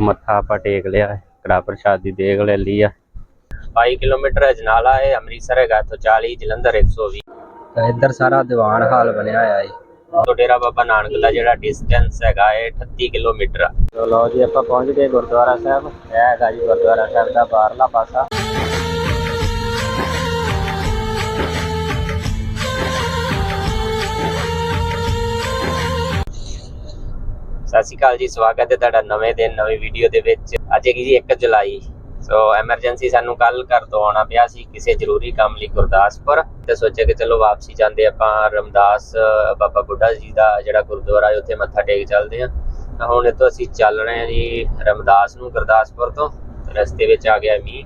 ਮੱਥਾ ਆਪਾਂ ਟੇਕ ਲਿਆ ਹੈ ਕੜਾ ਪ੍ਰਸ਼ਾਦ ਦੀ ਦੇਗ ਲੈ ਲਈ ਆ। 22 ਕਿਲੋਮੀਟਰ ਅਜਨਾਲਾ ਹੈ ਅੰਮ੍ਰਿਤਸਰ ਹੈਗਾ, ਇੱਥੋਂ 40 ਜਲੰਧਰ 120 ਤਾਂ ਇੱਧਰ ਸਾਰਾ ਦੀਵਾਨ ਹਾਲ ਬਣਿਆ ਹੋਇਆ ਹੈ ਤੋਂ ਡੇਰਾ ਬਾਬਾ ਨਾਨਕ ਦਾ ਜਿਹੜਾ ਡਿਸਟੈਂਸ ਹੈਗਾ ਹੈ 38 ਕਿਲੋਮੀਟਰ ਆ। ਚਲੋ ਜੀ, ਆਪਾਂ ਪਹੁੰਚ ਗਏ ਗੁਰਦੁਆਰਾ ਸਾਹਿਬ। ਇਹ ਹੈਗਾ ਜੀ ਗੁਰਦੁਆਰਾ ਸਾਹਿਬ ਦਾ ਬਾਹਰਲਾ ਪਾਸਾ। ਸਤਿ ਸ਼੍ਰੀ ਅਕਾਲ ਜੀ, ਸਵਾਗਤ ਹੈ ਤੁਹਾਡਾ ਨਵੇਂ ਦਿਨ, ਨਵੀਂ ਵੀਡੀਓ ਦੇ ਵਿੱਚ। ਅੱਜ ਹੈਗੀ ਜੀ 1 ਜੁਲਾਈ। ਸੋ ਐਮਰਜੈਂਸੀ ਸਾਨੂੰ ਕੱਲ ਘਰ ਤੋਂ ਆਉਣਾ ਪਿਆ ਸੀ ਕਿਸੇ ਜ਼ਰੂਰੀ ਕੰਮ ਲਈ ਗੁਰਦਾਸਪੁਰ। ਤੇ ਸੋਚਿਆ ਕਿ ਚਲੋ ਵਾਪਸੀ ਜਾਂਦੇ ਆਪਾਂ ਰਮਦਾਸ, ਬਾਬਾ ਬੁੱਢਾ ਜੀ ਦਾ ਜਿਹੜਾ ਗੁਰਦੁਆਰਾ ਹੈ, ਉੱਥੇ ਮੱਥਾ ਟੇਕ ਚੱਲਦੇ ਹਾਂ। ਹੁਣ ਇੱਥੋਂ ਅਸੀਂ ਚੱਲ ਰਹੇ ਹਾਂ ਜੀ ਰਮਦਾਸ ਨੂੰ ਗੁਰਦਾਸਪੁਰ ਤੋਂ। ਰਸਤੇ ਵਿੱਚ ਆ ਗਿਆ ਮੀਂਹ।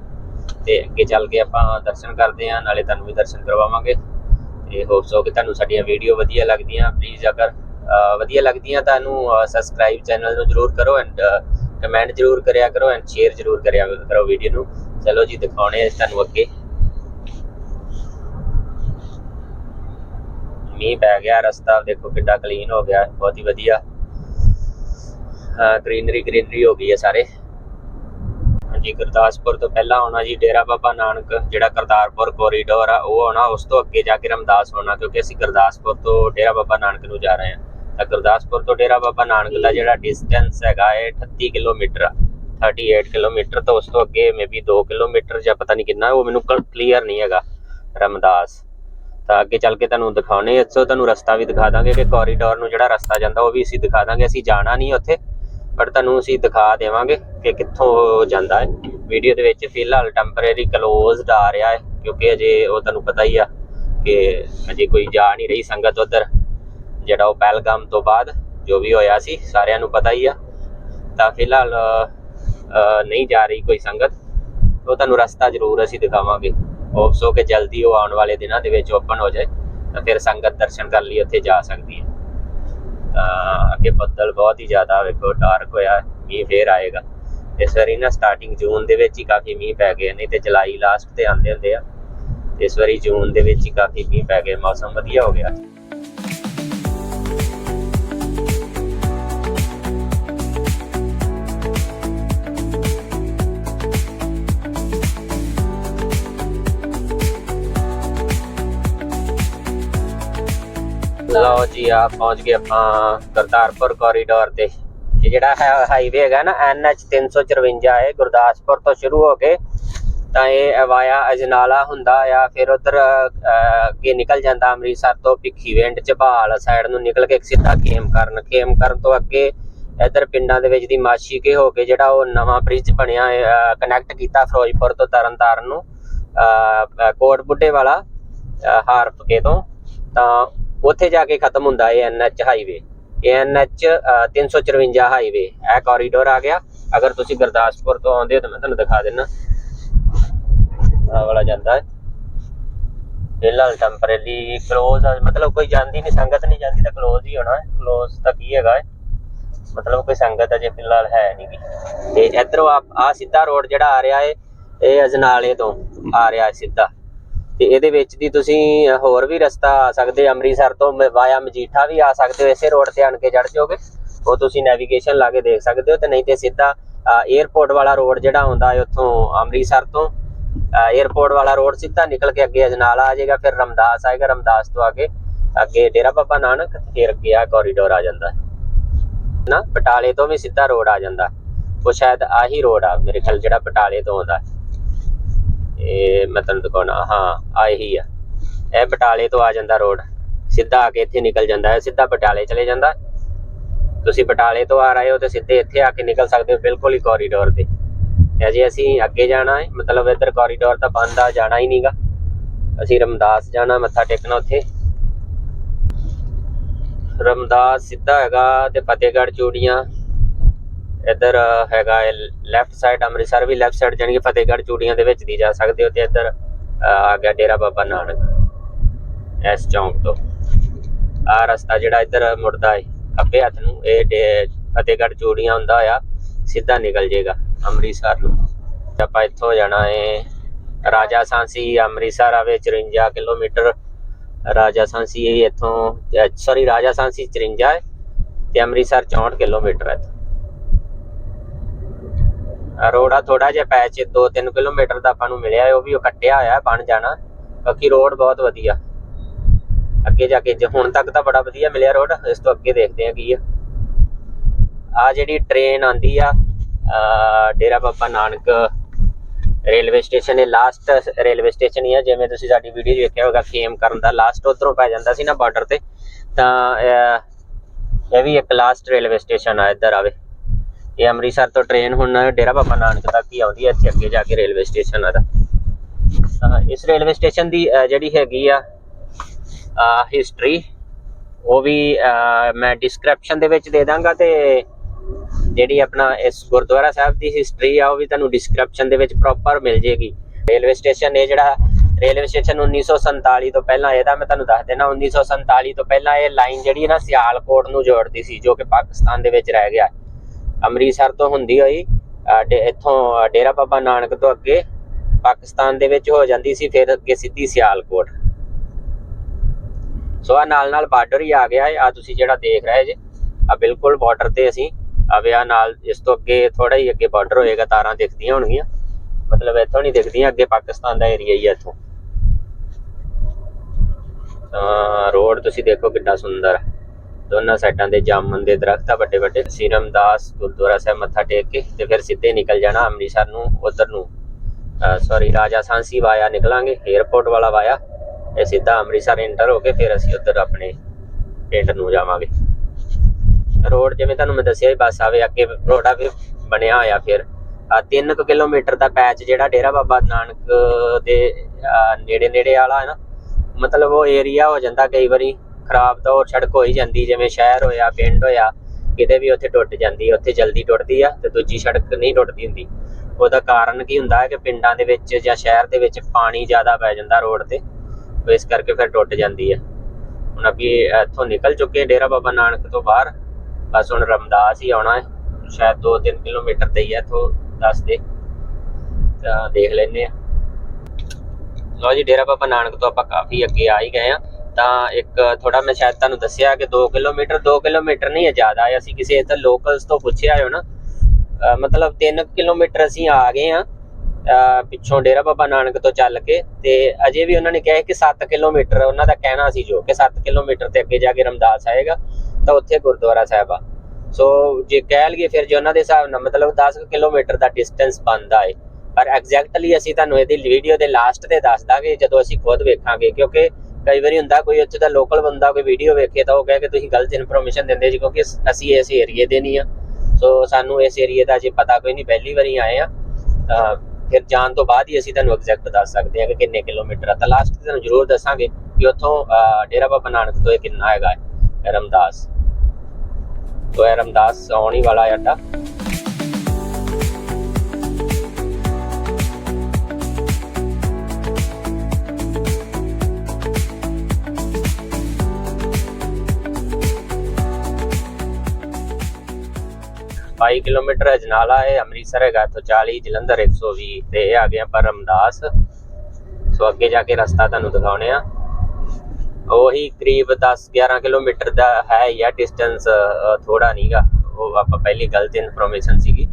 ਤੇ ਅੱਗੇ ਚੱਲ ਕੇ ਆਪਾਂ ਦਰਸ਼ਨ ਕਰਦੇ ਹਾਂ, ਨਾਲੇ ਤੁਹਾਨੂੰ ਵੀ ਦਰਸ਼ਨ ਕਰਵਾਵਾਂਗੇ। ਤੇ ਹੋਪ ਸੋ ਕਿ ਤੁਹਾਨੂੰ ਸਾਡੀਆਂ ਵੀਡੀਓ ਵਧੀਆ ਲੱਗਦੀਆਂ। ਪਲੀਜ਼ ਅਗਰ ਵਧੀਆ ਲੱਗਦੀਆਂ ਤਾਂ ਇਹਨੂੰ ਸਬਸਕ੍ਰਾਈਬ ਚੈਨਲ ਨੂੰ ਜਰੂਰ ਕਰੋ ਐਂਡ ਕਮੈਂਟ ਜਰੂਰ ਕਰਿਆ ਕਰੋ ਐਂਡ ਸ਼ੇਅਰ ਜਰੂਰ ਕਰਿਆ ਕਰੋ ਵੀਡੀਓ ਨੂੰ। ਚਲੋ ਜੀ, ਦਿਖਾਉਣੇ ਤੁਹਾਨੂੰ ਅੱਗੇ। ਮੀਂਹ ਪੈ ਗਿਆ, ਰਸਤਾ ਦੇਖੋ ਕਿੱਡਾ ਕਲੀਨ ਹੋ ਗਿਆ, ਬਹੁਤ ਹੀ ਵਧੀਆ। ਗ੍ਰੀਨਰੀ ਗ੍ਰੀਨਰੀ ਹੋ ਗਈ ਹੈ ਸਾਰੇ। ਹਾਂਜੀ, ਗੁਰਦਾਸਪੁਰ ਤੋਂ ਪਹਿਲਾਂ ਆਉਣਾ ਜੀ, ਡੇਰਾ ਬਾਬਾ ਨਾਨਕ, ਜਿਹੜਾ ਕਰਤਾਰਪੁਰ ਕੋਰੀਡੋਰ ਆ, ਉਹ ਆਉਣਾ, ਉਸ ਤੋਂ ਅੱਗੇ ਜਾ ਕੇ ਰਮਦਾਸ ਹੋਣਾ, ਕਿਉਂਕਿ ਅਸੀਂ ਗੁਰਦਾਸਪੁਰ ਤੋਂ ਡੇਰਾ ਬਾਬਾ ਨਾਨਕ ਨੂੰ ਜਾ ਰਹੇ ਹਾਂ। ਤਾਂ ਗੁਰਦਾਸਪੁਰ ਤੋਂ ਡੇਰਾ ਬਾਬਾ ਨਾਨਕ ਦਾ ਜਿਹੜਾ ਡਿਸਟੈਂਸ ਹੈਗਾ ਹੈ 38 ਕਿਲੋਮੀਟਰ ਆ। 38 ਕਿਲੋਮੀਟਰ ਤੋਂ ਉਸ ਤੋਂ ਅੱਗੇ ਮੇਬੀ 2 ਕਿਲੋਮੀਟਰ ਜਾਂ ਪਤਾ ਨਹੀਂ ਕਿੰਨਾ, ਉਹ ਮੈਨੂੰ ਕਲੀਅਰ ਨਹੀਂ ਹੈਗਾ, ਰਮਦਾਸ। ਤਾਂ ਅੱਗੇ ਚੱਲ ਕੇ ਤੁਹਾਨੂੰ ਦਿਖਾਉਣੇ ਇੱਥੋਂ ਤੁਹਾਨੂੰ ਰਸਤਾ ਵੀ ਦਿਖਾ ਦਾਂਗੇ ਕਿ ਕੋਰੀਡੋਰ ਨੂੰ ਜਿਹੜਾ ਰਸਤਾ ਜਾਂਦਾ, ਉਹ ਵੀ ਅਸੀਂ ਦਿਖਾ ਦਾਂਗੇ। ਅਸੀਂ ਜਾਣਾ ਨਹੀਂ ਉੱਥੇ ਪਰ ਤੁਹਾਨੂੰ ਅਸੀਂ ਦਿਖਾ ਦੇਵਾਂਗੇ ਕਿ ਕਿੱਥੋਂ ਜਾਂਦਾ ਹੈ। ਵੀਡੀਓ ਦੇ ਵਿੱਚ ਫਿਲਹਾਲ ਟੈਂਪਰੇਰੀ ਕਲੋਜ਼ਡ ਆ ਰਿਹਾ ਹੈ, ਕਿਉਂਕਿ ਅਜੇ ਉਹ ਤੁਹਾਨੂੰ ਪਤਾ ਹੀ ਆ ਕਿ ਅਜੇ ਕੋਈ ਜਾ ਨਹੀਂ ਰਹੀ ਸੰਗਤ ਉਧਰ। ਜਿਹੜਾ ਉਹ ਪਹਿਲਗਾਮ ਤੋਂ ਬਾਅਦ ਜੋ ਵੀ ਹੋਇਆ ਸੀ, ਸਾਰਿਆਂ ਨੂੰ ਪਤਾ ਹੀ ਆ। ਤਾਂ ਫਿਲਹਾਲ ਨਹੀਂ ਜਾ ਰਹੀ ਕੋਈ ਸੰਗਤ। ਉਹ ਤੁਹਾਨੂੰ ਰਸਤਾ ਜ਼ਰੂਰ ਅਸੀਂ ਦਿਖਾਵਾਂਗੇ। ਹੋਪ ਸੋ ਕਿ ਜਲਦੀ ਉਹ ਆਉਣ ਵਾਲੇ ਦਿਨਾਂ ਦੇ ਵਿੱਚ ਓਪਨ ਹੋ ਜਾਏ, ਤਾਂ ਫਿਰ ਸੰਗਤ ਦਰਸ਼ਨ ਕਰਨ ਲਈ, ਉੱਥੇ ਜਾ ਸਕਦੀ ਹੈ। ਤਾਂ ਅੱਗੇ ਬੱਦਲ ਬਹੁਤ ਹੀ ਜ਼ਿਆਦਾ ਵੇਖੋ ਡਾਰਕ ਹੋਇਆ, ਮੀਂਹ ਫੇਰ ਆਏਗਾ। ਇਸ ਵਾਰੀ ਨਾ ਸਟਾਰਟਿੰਗ ਜੂਨ ਦੇ ਵਿੱਚ ਹੀ ਕਾਫੀ ਮੀਂਹ ਪੈ ਗਏ, ਨਹੀਂ ਤੇ ਜੁਲਾਈ ਲਾਸਟ ਤੇ ਆਉਂਦੇ ਹੁੰਦੇ ਆ। ਇਸ ਵਾਰੀ ਜੂਨ ਦੇ ਵਿੱਚ ਹੀ ਕਾਫੀ ਮੀਂਹ ਪੈ ਗਏ, ਮੌਸਮ ਵਧੀਆ ਹੋ ਗਿਆ। ਜੀ ਆ ਪਹੁੰਚ ਗਏ ਆਪਾਂ ਕਰਤਾਰਪੁਰ ਕੋਰੀਡੋਰ ਤੇ। ਇਹ ਜਿਹੜਾ ਹੈ ਹਾਈਵੇ ਹੈਗਾ ਨਾ NH 354 ਹੈ ਗੁਰਦਾਸਪੁਰ ਤੋਂ ਸ਼ੁਰੂ ਹੋ ਕੇ ਤਾਂ ਇਹ ਵਾਇਆ ਅਜਨਾਲਾ ਹੁੰਦਾ ਆ ਫਿਰ ਉਧਰ ਅੱਗੇ ਨਿਕਲ ਜਾਂਦਾ ਅੰਮ੍ਰਿਤਸਰ ਤੋਂ ਭਿੱਖੀਵਿੰਡ ਝਬਾਲ ਸਾਈਡ ਨੂੰ ਨਿਕਲ ਕੇ ਸਿੱਧਾ ਖੇਮ ਕਰਨ ਖੇਮ ਕਰਨ ਤੋਂ ਅੱਗੇ ਇਧਰ ਪਿੰਡਾਂ ਦੇ ਵਿੱਚ ਦੀ ਮਾਸ਼ੀ ਕੇ ਹੋ ਕੇ ਜਿਹੜਾ ਉਹ ਨਵਾਂ ਬ੍ਰਿਜ ਬਣਿਆ ਕਨੈਕਟ ਕੀਤਾ ਫਿਰੋਜ਼ਪੁਰ ਤੋਂ ਤਰਨਤਾਰਨ ਨੂੰ ਅਹ, ਕੋਟ ਬੁੱਢੇ ਵਾਲਾ ਅਹ, ਹਾਰਫਕੇ ਤੋਂ। ਤਾਂ ਉੱਥੇ ਜਾ ਕੇ ਖਤਮ ਹੁੰਦਾ ਹੈ ਐਨਐਚ ਹਾਈਵੇ ਐਨਐਚ 354 ਹਾਈਵੇ ਇਹ ਕੋਰੀਡੋਰ ਆ ਗਿਆ। ਅਗਰ ਤੁਸੀਂ ਗੁਰਦਾਸਪੁਰ ਤੋਂ ਆਉਂਦੇ ਹੋ ਤਾਂ ਮੈਂ ਤੁਹਾਨੂੰ ਦਿਖਾ ਦਿੰਨਾ ਆਹ ਵਾਲਾ ਜਾਂਦਾ ਹੈ। ਫਿਲਹਾਲ ਟੈਂਪਰੇਰੀ ਕਲੋਜ਼ ਮਤਲਬ ਕੋਈ ਜਾਂਦੀ ਨਹੀਂ, ਸੰਗਤ ਨਹੀਂ ਜਾਂਦੀ ਤਾਂ ਕਲੋਜ਼ ਹੀ ਹੋਣਾ ਹੈ। ਕਲੋਜ਼ ਤਾਂ ਕੀ ਹੈਗਾ ਮਤਲਬ ਕੋਈ ਸੰਗਤ ਅਜੇ ਫਿਲਹਾਲ ਹੈ ਨਹੀਂ ਗੀ। ਤੇ ਇਧਰੋਂ ਆ ਸਿੱਧਾ ਰੋਡ ਜਿਹੜਾ ਆ ਰਿਹਾ ਹੈ, ਇਹ ਅਜਨਾਲੇ ਤੋਂ ਆ ਰਿਹਾ ਸਿੱਧਾ। ਤੇ ਇਹਦੇ ਵਿੱਚ ਦੀ ਤੁਸੀਂ ਹੋਰ ਵੀ ਰਸਤਾ ਆ ਸਕਦੇ, ਅੰਮ੍ਰਿਤਸਰ ਤੋਂ ਵਾਇਆ ਮਜੀਠਾ ਵੀ ਆ ਸਕਦੇ ਹੋ, ਇਸੇ ਰੋਡ ਤੇ ਆਣ ਕੇ ਚੜ ਜਾਓਗੇ। ਉਹ ਤੁਸੀਂ ਨੈਵੀਗੇਸ਼ਨ ਲਾ ਕੇ ਦੇਖ ਸਕਦੇ ਹੋ ਤੇ ਨਹੀਂ ਤੇ ਸਿੱਧਾ 에어ਪੋਰਟ ਵਾਲਾ ਰੋਡ ਜਿਹੜਾ ਆਉਂਦਾ ਹੈ ਉੱਥੋਂ ਅੰਮ੍ਰਿਤਸਰ ਤੋਂ 에어ਪੋਰਟ ਵਾਲਾ ਰੋਡ ਸਿੱਧਾ ਨਿਕਲ ਕੇ ਅੱਗੇ ਅਜਨਾਲਾ ਆ ਜਾਏਗਾ, ਫਿਰ ਰਮਦਾਸ ਆਏਗਾ, ਰਮਦਾਸ ਤੋਂ ਆ ਕੇ ਅੱਗੇ ਡੇਰਾ ਬਾਬਾ ਨਾਨਕ, ਫਿਰ ਅੱਗੇ ਆ ਕੋਰੀਡੋਰ ਆ ਜਾਂਦਾ। ਨਾ ਪਟਾਲੇ ਤੋਂ ਵੀ ਸਿੱਧਾ ਰੋਡ ਆ ਜਾਂਦਾ। ਉਹ ਸ਼ਾਇਦ ਆਹੀ ਰੋਡ ਆ, ਮੇਰੇ ਖਿਆਲ ਜਿਹੜਾ ਪਟਾਲੇ ਤੋਂ ਆਉਂਦਾ। ਇਹ ਮੈਂ ਤੁਹਾਨੂੰ ਦਿਖਾਉਣਾ, ਹਾਂ ਆ ਇਹੀ ਆ। ਇਹ ਬਟਾਲੇ ਤੋਂ ਆ ਜਾਂਦਾ ਰੋਡ। ਸਿੱਧਾ ਆ ਕੇ ਇੱਥੇ ਨਿਕਲ ਜਾਂਦਾ ਹੈ, ਸਿੱਧਾ ਬਟਾਲੇ ਚਲੇ ਜਾਂਦਾ ਤੁਸੀਂ ਬਟਾਲੇ ਤੋਂ ਆ ਰਹੇ ਹੋ ਤੇ ਸਿੱਧੇ ਇੱਥੇ ਆ ਕੇ ਨਿਕਲ ਸਕਦੇ ਹੋ ਬਿਲਕੁਲ ਹੀ ਕੋਰੀਡੋਰ ਤੇ। ਅਜੇ ਅਸੀਂ ਅੱਗੇ ਜਾਣਾ ਹੈ, ਮਤਲਬ ਇੱਧਰ ਕੋਰੀਡੋਰ ਤਾਂ ਬੰਦ ਆ, ਜਾਣਾ ਹੀ ਨਹੀਂਗਾ। ਅਸੀਂ ਰਮਦਾਸ ਜਾਣਾ, ਮੱਥਾ ਟੇਕਣਾ ਉੱਥੇ। ਰਮਦਾਸ ਸਿੱਧਾ ਹੈਗਾ ਤੇ ਫਤਿਹਗੜ੍ਹ ਚੂੜੀਆਂ। ਇੱਧਰ ਹੈਗਾ ਲੈਫਟ ਸਾਈਡ ਅੰਮ੍ਰਿਤਸਰ ਵੀ ਲੈਫਟ ਸਾਈਡ ਜਾਣੀ ਕਿ ਫਤਿਹਗੜ੍ਹ ਚੂੜੀਆਂ ਦੇ ਵਿੱਚ ਦੀ ਜਾ ਸਕਦੇ ਹੋ ਤੇ ਇੱਧਰ ਆ ਗਿਆ ਡੇਰਾ ਬਾਬਾ ਨਾਨਕ, ਇਸ ਚੌਂਕ ਤੋਂ। ਆ ਰਸਤਾ ਜਿਹੜਾ ਇੱਧਰ ਮੁੜਦਾ ਹੈ ਖੱਬੇ ਹੱਥ ਨੂੰ, ਇਹ ਫਤਿਹਗੜ੍ਹ ਚੂੜੀਆਂ ਹੁੰਦਾ ਆ ਸਿੱਧਾ ਨਿਕਲ ਜਾਏਗਾ ਅੰਮ੍ਰਿਤਸਰ ਨੂੰ। ਤੇ ਆਪਾਂ ਇੱਥੋਂ ਜਾਣਾ ਹੈ ਰਾਜਾ ਸਾਂਸੀ ਅੰਮ੍ਰਿਤਸਰ ਆਵੇ 54 ਕਿਲੋਮੀਟਰ। ਰਾਜਾ ਸਾਂਸੀ ਇਹ ਇੱਥੋਂ ਸੌਰੀ ਰਾਜਾ ਸਾਂਸੀ 54 ਹੈ ਤੇ ਅੰਮ੍ਰਿਤਸਰ 64 ਕਿਲੋਮੀਟਰ ਹੈ ਰੋਡ ਆ ਥੋੜਾ ਜਿਹਾ ਪੈਚ 2-3 ਕਿਲੋਮੀਟਰ ਦਾ ਆਪਾਂ ਨੂੰ ਮਿਲਿਆ, ਉਹ ਵੀ ਉਹ ਕੱਟਿਆ ਹੋਇਆ, ਬਣ ਜਾਣਾ, ਬਾਕੀ ਰੋਡ ਬਹੁਤ ਵਧੀਆ। ਅੱਗੇ ਜਾ ਕੇ ਹੁਣ ਤੱਕ ਤਾਂ ਬੜਾ ਵਧੀਆ ਮਿਲਿਆ ਰੋਡ, ਇਸ ਤੋਂ ਅੱਗੇ ਦੇਖਦੇ ਆ ਕੀ ਆ। ਆ ਜਿਹੜੀ ਟ੍ਰੇਨ ਆਂਦੀ ਆ ਡੇਰਾ ਬਾਬਾ ਨਾਨਕ ਰੇਲਵੇ ਸਟੇਸ਼ਨ, ਇਹ ਲਾਸਟ ਰੇਲਵੇ ਸਟੇਸ਼ਨ ਹੀ ਆ, ਜਿਵੇਂ ਤੁਸੀਂ ਸਾਡੀ ਵੀਡੀਓ ਦੇਖਿਆ ਹੋਗਾ ਖੇਮ ਕਰਨ ਦਾ ਲਾਸਟ ਉਧਰੋਂ ਪੈ ਜਾਂਦਾ ਸੀ ਨਾ ਬਾਰਡਰ ਤੇ, ਤਾਂ ਇਹ ਵੀ ਇੱਕ ਲਾਸਟ ਰੇਲਵੇ ਸਟੇਸ਼ਨ ਆ, ਇੱਧਰ ਆਵੇ। ਇਹ ਅੰਮ੍ਰਿਤਸਰ ਤੋਂ ਟ੍ਰੇਨ ਹੁਣ ਡੇਰਾ ਬਾਬਾ ਨਾਨਕ ਤੱਕ ਹੀ ਆਉਂਦੀ ਹੈ, ਇੱਥੇ ਅੱਗੇ ਜਾ ਕੇ ਰੇਲਵੇ ਸਟੇਸ਼ਨ ਆਦਾ ਇਸ ਰੇਲਵੇ ਸਟੇਸ਼ਨ ਦੀ ਜਿਹੜੀ ਹੈਗੀ ਆ ਹਿਸਟਰੀ ਉਹ ਵੀ ਮੈਂ ਡਿਸਕ੍ਰਿਪਸ਼ਨ ਦੇ ਵਿੱਚ ਦੇ ਦਾਂਗਾ ਤੇ ਜਿਹੜੀ ਆਪਣਾ ਇਸ ਗੁਰਦੁਆਰਾ ਸਾਹਿਬ ਦੀ ਹਿਸਟਰੀ ਆ, ਉਹ ਵੀ ਤੁਹਾਨੂੰ ਡਿਸਕ੍ਰਿਪਸ਼ਨ ਦੇ ਵਿੱਚ ਪ੍ਰੋਪਰ ਮਿਲ ਜੇਗੀ। ਰੇਲਵੇ ਸਟੇਸ਼ਨ ਇਹ ਜਿਹੜਾ ਰੇਲਵੇ ਸਟੇਸ਼ਨ 1947 ਤੋਂ ਪਹਿਲਾਂ ਇਹਦਾ ਮੈਂ ਤੁਹਾਨੂੰ ਦੱਸ ਦੇਣਾ 1947 ਤੋਂ ਪਹਿਲਾਂ ਇਹ ਲਾਈਨ ਜਿਹੜੀ ਹੈ ਨਾ ਸਿਆਲਕੋਟ ਨੂੰ ਜੋੜਦੀ ਸੀ, ਜੋ ਕਿ ਪਾਕਿਸਤਾਨ ਦੇ ਵਿੱਚ ਰਹਿ ਗਿਆ। ਅੰਮ੍ਰਿਤਸਰ ਤੋਂ ਹੁੰਦੀ ਹੋਈ ਇੱਥੋਂ ਡੇਰਾ ਬਾਬਾ ਨਾਨਕ ਤੋਂ ਅੱਗੇ ਪਾਕਿਸਤਾਨ ਦੇ ਵਿੱਚ ਹੋ ਜਾਂਦੀ ਸੀ, ਫਿਰ ਅੱਗੇ ਸਿੱਧੀ ਸਿਆਲਕੋਟ। ਸੋ ਆ ਨਾਲ ਨਾਲ ਬਾਰਡਰ ਹੀ ਆ ਗਿਆ ਆ ਤੁਸੀਂ ਜਿਹੜਾ ਦੇਖ ਰਹੇ ਜੇ ਆ ਬਿਲਕੁਲ ਬਾਰਡਰ ਤੇ ਅਸੀਂ ਆ ਵਿਆਹ ਨਾਲ ਇਸ ਤੋਂ ਅੱਗੇ ਥੋੜਾ ਹੀ ਅੱਗੇ ਬਾਰਡਰ ਹੋਏਗਾ, ਤਾਰਾਂ ਦਿਖਦੀਆਂ ਹੋਣਗੀਆਂ। ਮਤਲਬ ਇੱਥੋਂ ਨਹੀਂ ਦਿਖਦੀਆਂ, ਅੱਗੇ ਪਾਕਿਸਤਾਨ ਦਾ ਏਰੀਆ ਹੀ ਹੈ ਇੱਥੋਂ। ਤਾਂ ਰੋਡ ਤੁਸੀਂ ਦੇਖੋ ਕਿੰਨਾ ਸੁੰਦਰ। ਹੈ ਦੋਨਾਂ ਸਾਈਡਾਂ ਦੇ ਜਾਮਨ ਦੇ ਦਰਖਤ ਆ, ਵੱਡੇ ਵੱਡੇ। ਸੀਰਮਦਾਸ ਗੁਰਦੁਆਰਾ ਸਾਹਿਬ ਮੱਥਾ ਟੇਕ ਕੇ ਤੇ ਫਿਰ ਸਿੱਧੇ ਨਿਕਲ ਜਾਣਾ ਅੰਮ੍ਰਿਤਸਰ ਨੂੰ, ਉਧਰ ਨੂੰ। ਸੌਰੀ ਰਾਜਾ ਸਾਂਸੀ ਵਾਇਆ ਨਿਕਲਾਂਗੇ 에어ਪੋਰਟ ਵਾਲਾ ਵਾਇਆ। ਇਹ ਸਿੱਧਾ ਅੰਮ੍ਰਿਤਸਰ ਇੰਟਰ ਹੋ ਕੇ ਫਿਰ ਅਸੀਂ ਉਧਰ ਆਪਣੇ ਪਿੰਡ ਨੂੰ ਜਾਵਾਂਗੇ। ਰੋਡ ਜਿਵੇਂ ਤੁਹਾਨੂੰ ਮੈਂ ਦੱਸਿਆ ਹੀ, ਬੱਸ ਆਵੇ, ਅੱਗੇ ਰੋਡਾ ਵੀ ਬਣਿਆ ਹੋਇਆ ਫਿਰ। 3 ਕਿਲੋਮੀਟਰ ਦਾ ਪੈਚ ਜਿਹੜਾ ਡੇਰਾ ਬਾਬਾ ਨਾਨਕ ਦੇ ਨੇੜੇ ਨੇੜੇ ਵਾਲਾ ਹੈ ਨਾ। ਮਤਲਬ ਉਹ ਏਰੀਆ ਹੋ ਜਾਂਦਾ ਕਈ ਵਾਰੀ। ਖਰਾਬ ਤਾਂ ਉਹ ਸੜਕ ਹੋਈ ਜਾਂਦੀ, ਜਿਵੇਂ ਸ਼ਹਿਰ ਹੋਇਆ, ਪਿੰਡ ਹੋਇਆ, ਕਿਤੇ ਵੀ ਉੱਥੇ ਟੁੱਟ ਜਾਂਦੀ ਉੱਥੇ ਜਲਦੀ ਟੁੱਟਦੀ ਆ ਤੇ ਦੂਜੀ ਸੜਕ ਨਹੀਂ ਟੁੱਟਦੀ ਹੁੰਦੀ। ਉਹਦਾ ਕਾਰਨ ਕੀ ਹੁੰਦਾ ਹੈ ਕਿ ਪਿੰਡਾਂ ਦੇ ਵਿੱਚ ਜਾਂ ਸ਼ਹਿਰ ਦੇ ਵਿੱਚ ਪਾਣੀ ਜ਼ਿਆਦਾ ਪੈ ਜਾਂਦਾ ਰੋਡ ਤੇ ਇਸ ਕਰਕੇ ਫਿਰ ਟੁੱਟ ਜਾਂਦੀ ਹੈ ਹੁਣ ਅੱਗੇ ਇੱਥੋਂ ਨਿਕਲ ਚੁੱਕੇ ਡੇਰਾ ਬਾਬਾ ਨਾਨਕ ਤੋਂ ਬਾਹਰ। ਬਸ ਹੁਣ ਰਮਦਾਸ ਹੀ ਆਉਣਾ ਹੈ। ਸ਼ਾਇਦ 2-3 ਕਿਲੋਮੀਟਰ ਤੇ ਹੀ ਹੈ ਇੱਥੋਂ ਦੱਸ ਦੇ। ਤਾਂ ਦੇਖ ਲੈਨੇ ਆ। ਲੋ ਜੀ, ਡੇਰਾ ਬਾਬਾ ਨਾਨਕ ਤੋਂ ਆਪਾਂ ਕਾਫੀ ਅੱਗੇ ਆ ਹੀ ਗਏ ਆ। ਤਾਂ ਇੱਕ ਥੋੜਾ ਮੈਂ ਸ਼ਾਇਦ ਤੁਹਾਨੂੰ ਦੱਸਿਆ ਕਿ 2 ਕਿਲੋਮੀਟਰ 2 ਕਿਲੋਮੀਟਰ ਨਹੀਂ ਹੈ ਜ਼ਿਆਦਾ। ਅਸੀਂ ਕਿਸੇ ਇੱਧਰ ਲੋਕਲਸ ਤੋਂ ਪੁੱਛਿਆ ਹੋ ਨਾ। ਮਤਲਬ 3 ਕਿਲੋਮੀਟਰ ਅਸੀਂ ਆ ਗਏ ਆ ਪਿੱਛੋਂ ਡੇਰਾ ਬਾਬਾ ਨਾਨਕ ਤੋਂ ਚੱਲ ਕੇ। ਤੇ ਅਜੇ ਵੀ ਉਹਨਾਂ ਨੇ ਕਿਹਾ ਕਿ 7 ਕਿਲੋਮੀਟਰ, ਉਹਨਾਂ ਦਾ ਕਹਿਣਾ ਸੀ ਜੋ ਕਿ 7 ਕਿਲੋਮੀਟਰ ਤੇ ਅੱਗੇ ਜਾ ਕੇ ਰਮਦਾਸ ਆਏਗਾ, ਤਾਂ ਉੱਥੇ ਗੁਰਦੁਆਰਾ ਸਾਹਿਬ ਆ। ਸੋ ਜੇ ਕਹਿ ਲਈਏ ਫਿਰ ਜੇ ਉਹਨਾਂ ਦੇ ਹਿਸਾਬ ਨਾਲ ਮਤਲਬ 10 ਕਿਲੋਮੀਟਰ ਦਾ ਡਿਸਟੈਂਸ ਬਣਦਾ ਏ। ਪਰ ਐਗਜ਼ੈਕਟਲੀ ਅਸੀਂ ਤੁਹਾਨੂੰ ਇਹਦੀ ਵੀਡੀਓ ਦੇ ਲਾਸਟ ਤੇ ਦੱਸ ਦਾਂਗੇ, ਜਦੋਂ ਅਸੀਂ ਖੁਦ ਵੇਖਾਂਗੇ। ਕਿਉਂਕਿ ਕਈ ਵਾਰੀ ਹੁੰਦਾ ਕੋਈ ਉੱਥੇ ਦਾ ਲੋਕਲ ਬੰਦਾ ਕੋਈ ਵੀਡੀਓ ਵੇਖੇ ਤਾਂ ਉਹ ਕਹੇ ਕਿ ਤੁਸੀਂ ਗਲਤ ਇਨਫੋਰਮੇਸ਼ਨ ਦਿੰਦੇ ਜੀ ਕਿਉਂਕਿ ਅਸੀਂ ਇਸ ਏਰੀਏ ਦੇ ਨਹੀਂ ਆ। ਸੋ ਸਾਨੂੰ ਇਸ ਏਰੀਏ ਦਾ ਜੇ ਪਤਾ ਕੋਈ ਨਹੀਂ ਪਹਿਲੀ ਵਾਰੀ ਆਏ ਆ। ਤਾਂ ਫਿਰ ਜਾਣ ਤੋਂ ਬਾਅਦ ਹੀ ਅਸੀਂ ਤੁਹਾਨੂੰ ਐਗਜ਼ੈਕਟ ਦੱਸ ਸਕਦੇ ਹਾਂ ਕਿ ਕਿੰਨੇ ਕਿਲੋਮੀਟਰ ਆ। ਤਾਂ ਲਾਸਟ ਤੇ ਤੁਹਾਨੂੰ ਜ਼ਰੂਰ ਦੱਸਾਂਗੇ ਕਿ ਉੱਥੋਂ ਡੇਰਾ ਬਾਬਾ ਨਾਨਕ ਤੋਂ ਇਹ ਕਿੰਨਾ ਹੈਗਾ ਹੈ, ਰਮਦਾਸ। ਤੋਂ ਇਹ ਰਮਦਾਸ ਆਉਣ ਹੀ ਵਾਲਾ ਹੈ ਅੱਡਾ। ਬਾਈ ਕਿਲੋਮੀਟਰ ਅਜਨਾਲਾ ਹੈ, ਅੰਮ੍ਰਿਤਸਰ ਹੈਗਾ ਤੋਂ 40 ਜਲੰਧਰ 120 ਤੇ ਆ ਗਏ ਪਰ ਰਮਦਾਸ। ਸੋ ਅੱਗੇ ਜਾ ਕੇ ਰਸਤਾ ਤੁਹਾਨੂੰ ਦਿਖਾਉਣੇ ਆ। ਉਹੀ ਕਰੀਬ 10 11 ਕਿਲੋਮੀਟਰ ਦਾ ਹੈ ਜਾਂ ਡਿਸਟੈਂਸ ਥੋੜਾ ਨਹੀਂਗਾ ਉਹ ਆਪਾਂ ਪਹਿਲੀ ਗਲਤ ਇਨਫੋਰਮੇਸ਼ਨ ਸੀਗੀ।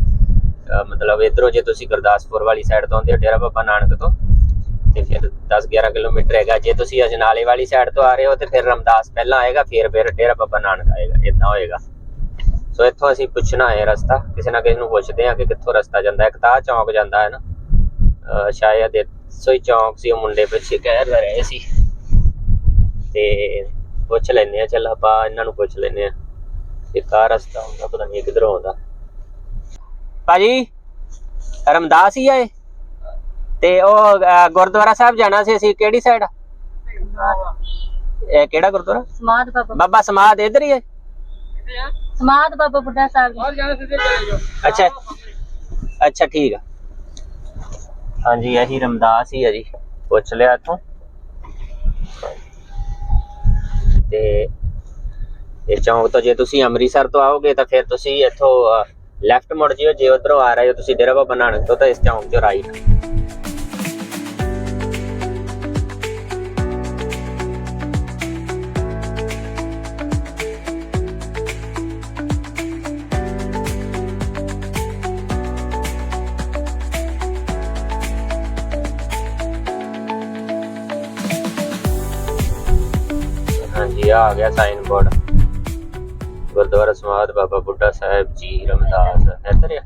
ਮਤਲਬ ਇਧਰੋਂ ਜੇ ਤੁਸੀਂ ਗੁਰਦਾਸਪੁਰ ਵਾਲੀ ਸਾਈਡ ਤੋਂ ਆਉਂਦੇ ਹੋ, ਡੇਰਾ ਬਾਬਾ ਨਾਨਕ ਤੋਂ, ਤੇ ਫਿਰ 10 11 ਕਿਲੋਮੀਟਰ ਹੈਗਾ। ਜੇ ਤੁਸੀਂ ਅਜਨਾਲੇ ਵਾਲੀ ਸਾਈਡ ਤੋਂ ਆ ਰਹੇ ਹੋ, ਤੇ ਫਿਰ ਰਮਦਾਸ ਪਹਿਲਾਂ ਆਏਗਾ, ਫਿਰ ਫਿਰ ਡੇਰਾ ਬਾਬਾ ਨਾਨਕ ਆਏਗਾ ਇਦਾਂ ਹੋਏਗਾ। ਸੋ ਇੱਥੋਂ ਅਸੀਂ ਪੁੱਛਣਾ ਹੈ ਰਸਤਾ ਕਿਸੇ ਨਾ ਕਿਸੇ ਨੂੰ ਪੁੱਛਦੇ ਹਾਂ ਕਿ ਕਿੱਥੋਂ ਰਸਤਾ ਜਾਂਦਾ ਹੈ ਇੱਕ ਤਾਂ ਆਹ ਚੌਂਕ ਜਾਂਦਾ ਹੈ ਨਾ। ਸ਼ਾਇਦ ਇਹ ਸੋਈ ਚੌਂਕ ਸੀ ਉਹ ਮੁੰਡੇ ਪਿੱਛੇ ਕਹਿ ਰਹੇ ਸੀ। ਤੇ ਪੁੱਛ ਲੈਨੇ ਆ ਚੱਲ ਆਪਾਂ ਇਹਨਾਂ ਨੂੰ ਪੁੱਛ ਲੈਨੇ ਆ ਕਿ ਕਾ ਰਸਤਾ ਹੁੰਦਾ ਪਤਾ ਨਹੀਂ ਕਿਧਰੋਂ ਆਉਂਦਾ। ਭਾਜੀ ਰਮਦਾਸ ਹੀ ਆਏ ਤੇ ਉਹ ਗੁਰਦੁਆਰਾ ਸਾਹਿਬ ਜਾਣਾ ਸੀ ਅਸੀਂ ਕਿਹੜੀ ਸਾਈਡ ਇਹ ਕਿਹੜਾ ਗੁਰਦੁਆਰਾ? ਸਮਾਧ ਬਾਬਾ। ਬਾਬਾ ਸਮਾਧ ਇਧਰ ਹੀ ਹੈ ਸਮਾਧ ਬਾਬਾ ਬੁੱਢਾ ਸਾਹਿਬ ਜੀ ਅੱਛਾ ਅੱਛਾ ਠੀਕ ਆ ਹਾਂਜੀ ਇਹੀ ਰਮਦਾਸ ਹੀ ਹੈ ਜੀ ਪੁੱਛ ਲਿਆ ਇੱਥੋਂ ਤੇ ਇਹ ਚੌਂਕ ਤੋਂ ਜੇ ਤੁਸੀਂ ਅੰਮ੍ਰਿਤਸਰ ਤੋਂ ਆਓਗੇ ਤਾਂ ਫਿਰ ਤੁਸੀਂ ਇੱਥੋਂ ਲੈਫਟ ਮੁੜ ਜਿਓ ਜੇ ਉਧਰੋਂ ਆ ਰਹੇ ਹੋ ਤੁਸੀਂ ਡੇਰਾ ਬਾਬਾ ਨਾਨਕ ਤੋਂ ਤਾਂ ਇਸ ਚੌਂਕ 'ਚੋਂ ਰਾਈਟ ਗਿਆ ਸਾਈਨ ਬੋਰਡ ਗੁਰਦੁਆਰਾ ਸਮਾਧ ਬਾਬਾ ਬੁੱਢਾ ਸਾਹਿਬ ਜੀ ਰਮਦਾਸ। ਇੱਧਰ ਆ।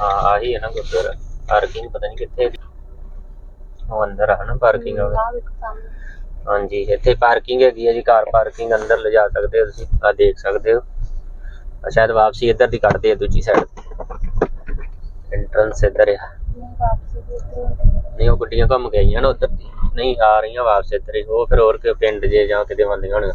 ਹਾਂ ਆਹੀ ਹੈ ਨਾ ਗੁਰਦੁਆਰਾ। ਪਾਰਕਿੰਗ ਪਤਾ ਨਹੀਂ ਕਿੱਥੇ ਉਹ ਅੰਦਰ ਆ ਨਾ ਪਾਰਕਿੰਗ ਹਾਂਜੀ ਇੱਥੇ ਪਾਰਕਿੰਗ ਹੈਗੀ ਹੈ ਜੀ। ਕਾਰ ਪਾਰਕਿੰਗ ਅੰਦਰ ਲਿਜਾ ਸਕਦੇ ਹੋ ਤੁਸੀਂ। ਆ ਦੇਖ ਸਕਦੇ ਹੋ। ਆ ਸ਼ਾਇਦ ਵਾਪਸੀ ਇੱਧਰ ਦੀ ਕੱਢਦੇ ਆ ਦੂਜੀ ਸਾਈਡ ਐਂਟਰੈਂਸ ਇੱਧਰ ਆ। ਨਹੀਂ ਉਹ ਗੱਡੀਆਂ ਘੁੰਮ ਕੇ ਆਈਆਂ ਨਾ ਉੱਧਰ ਦੀ। ਨਹੀਂ ਆ ਰਹੀਆਂ ਵਾਪਸ ਇੱਧਰ ਹੀ, ਉਹ ਫਿਰ ਹੋਰ ਕਿ ਪਿੰਡ ਜੇ ਜਾਂ ਕਿਤੇ ਵੱਲੀਆਂ ਹੋਣ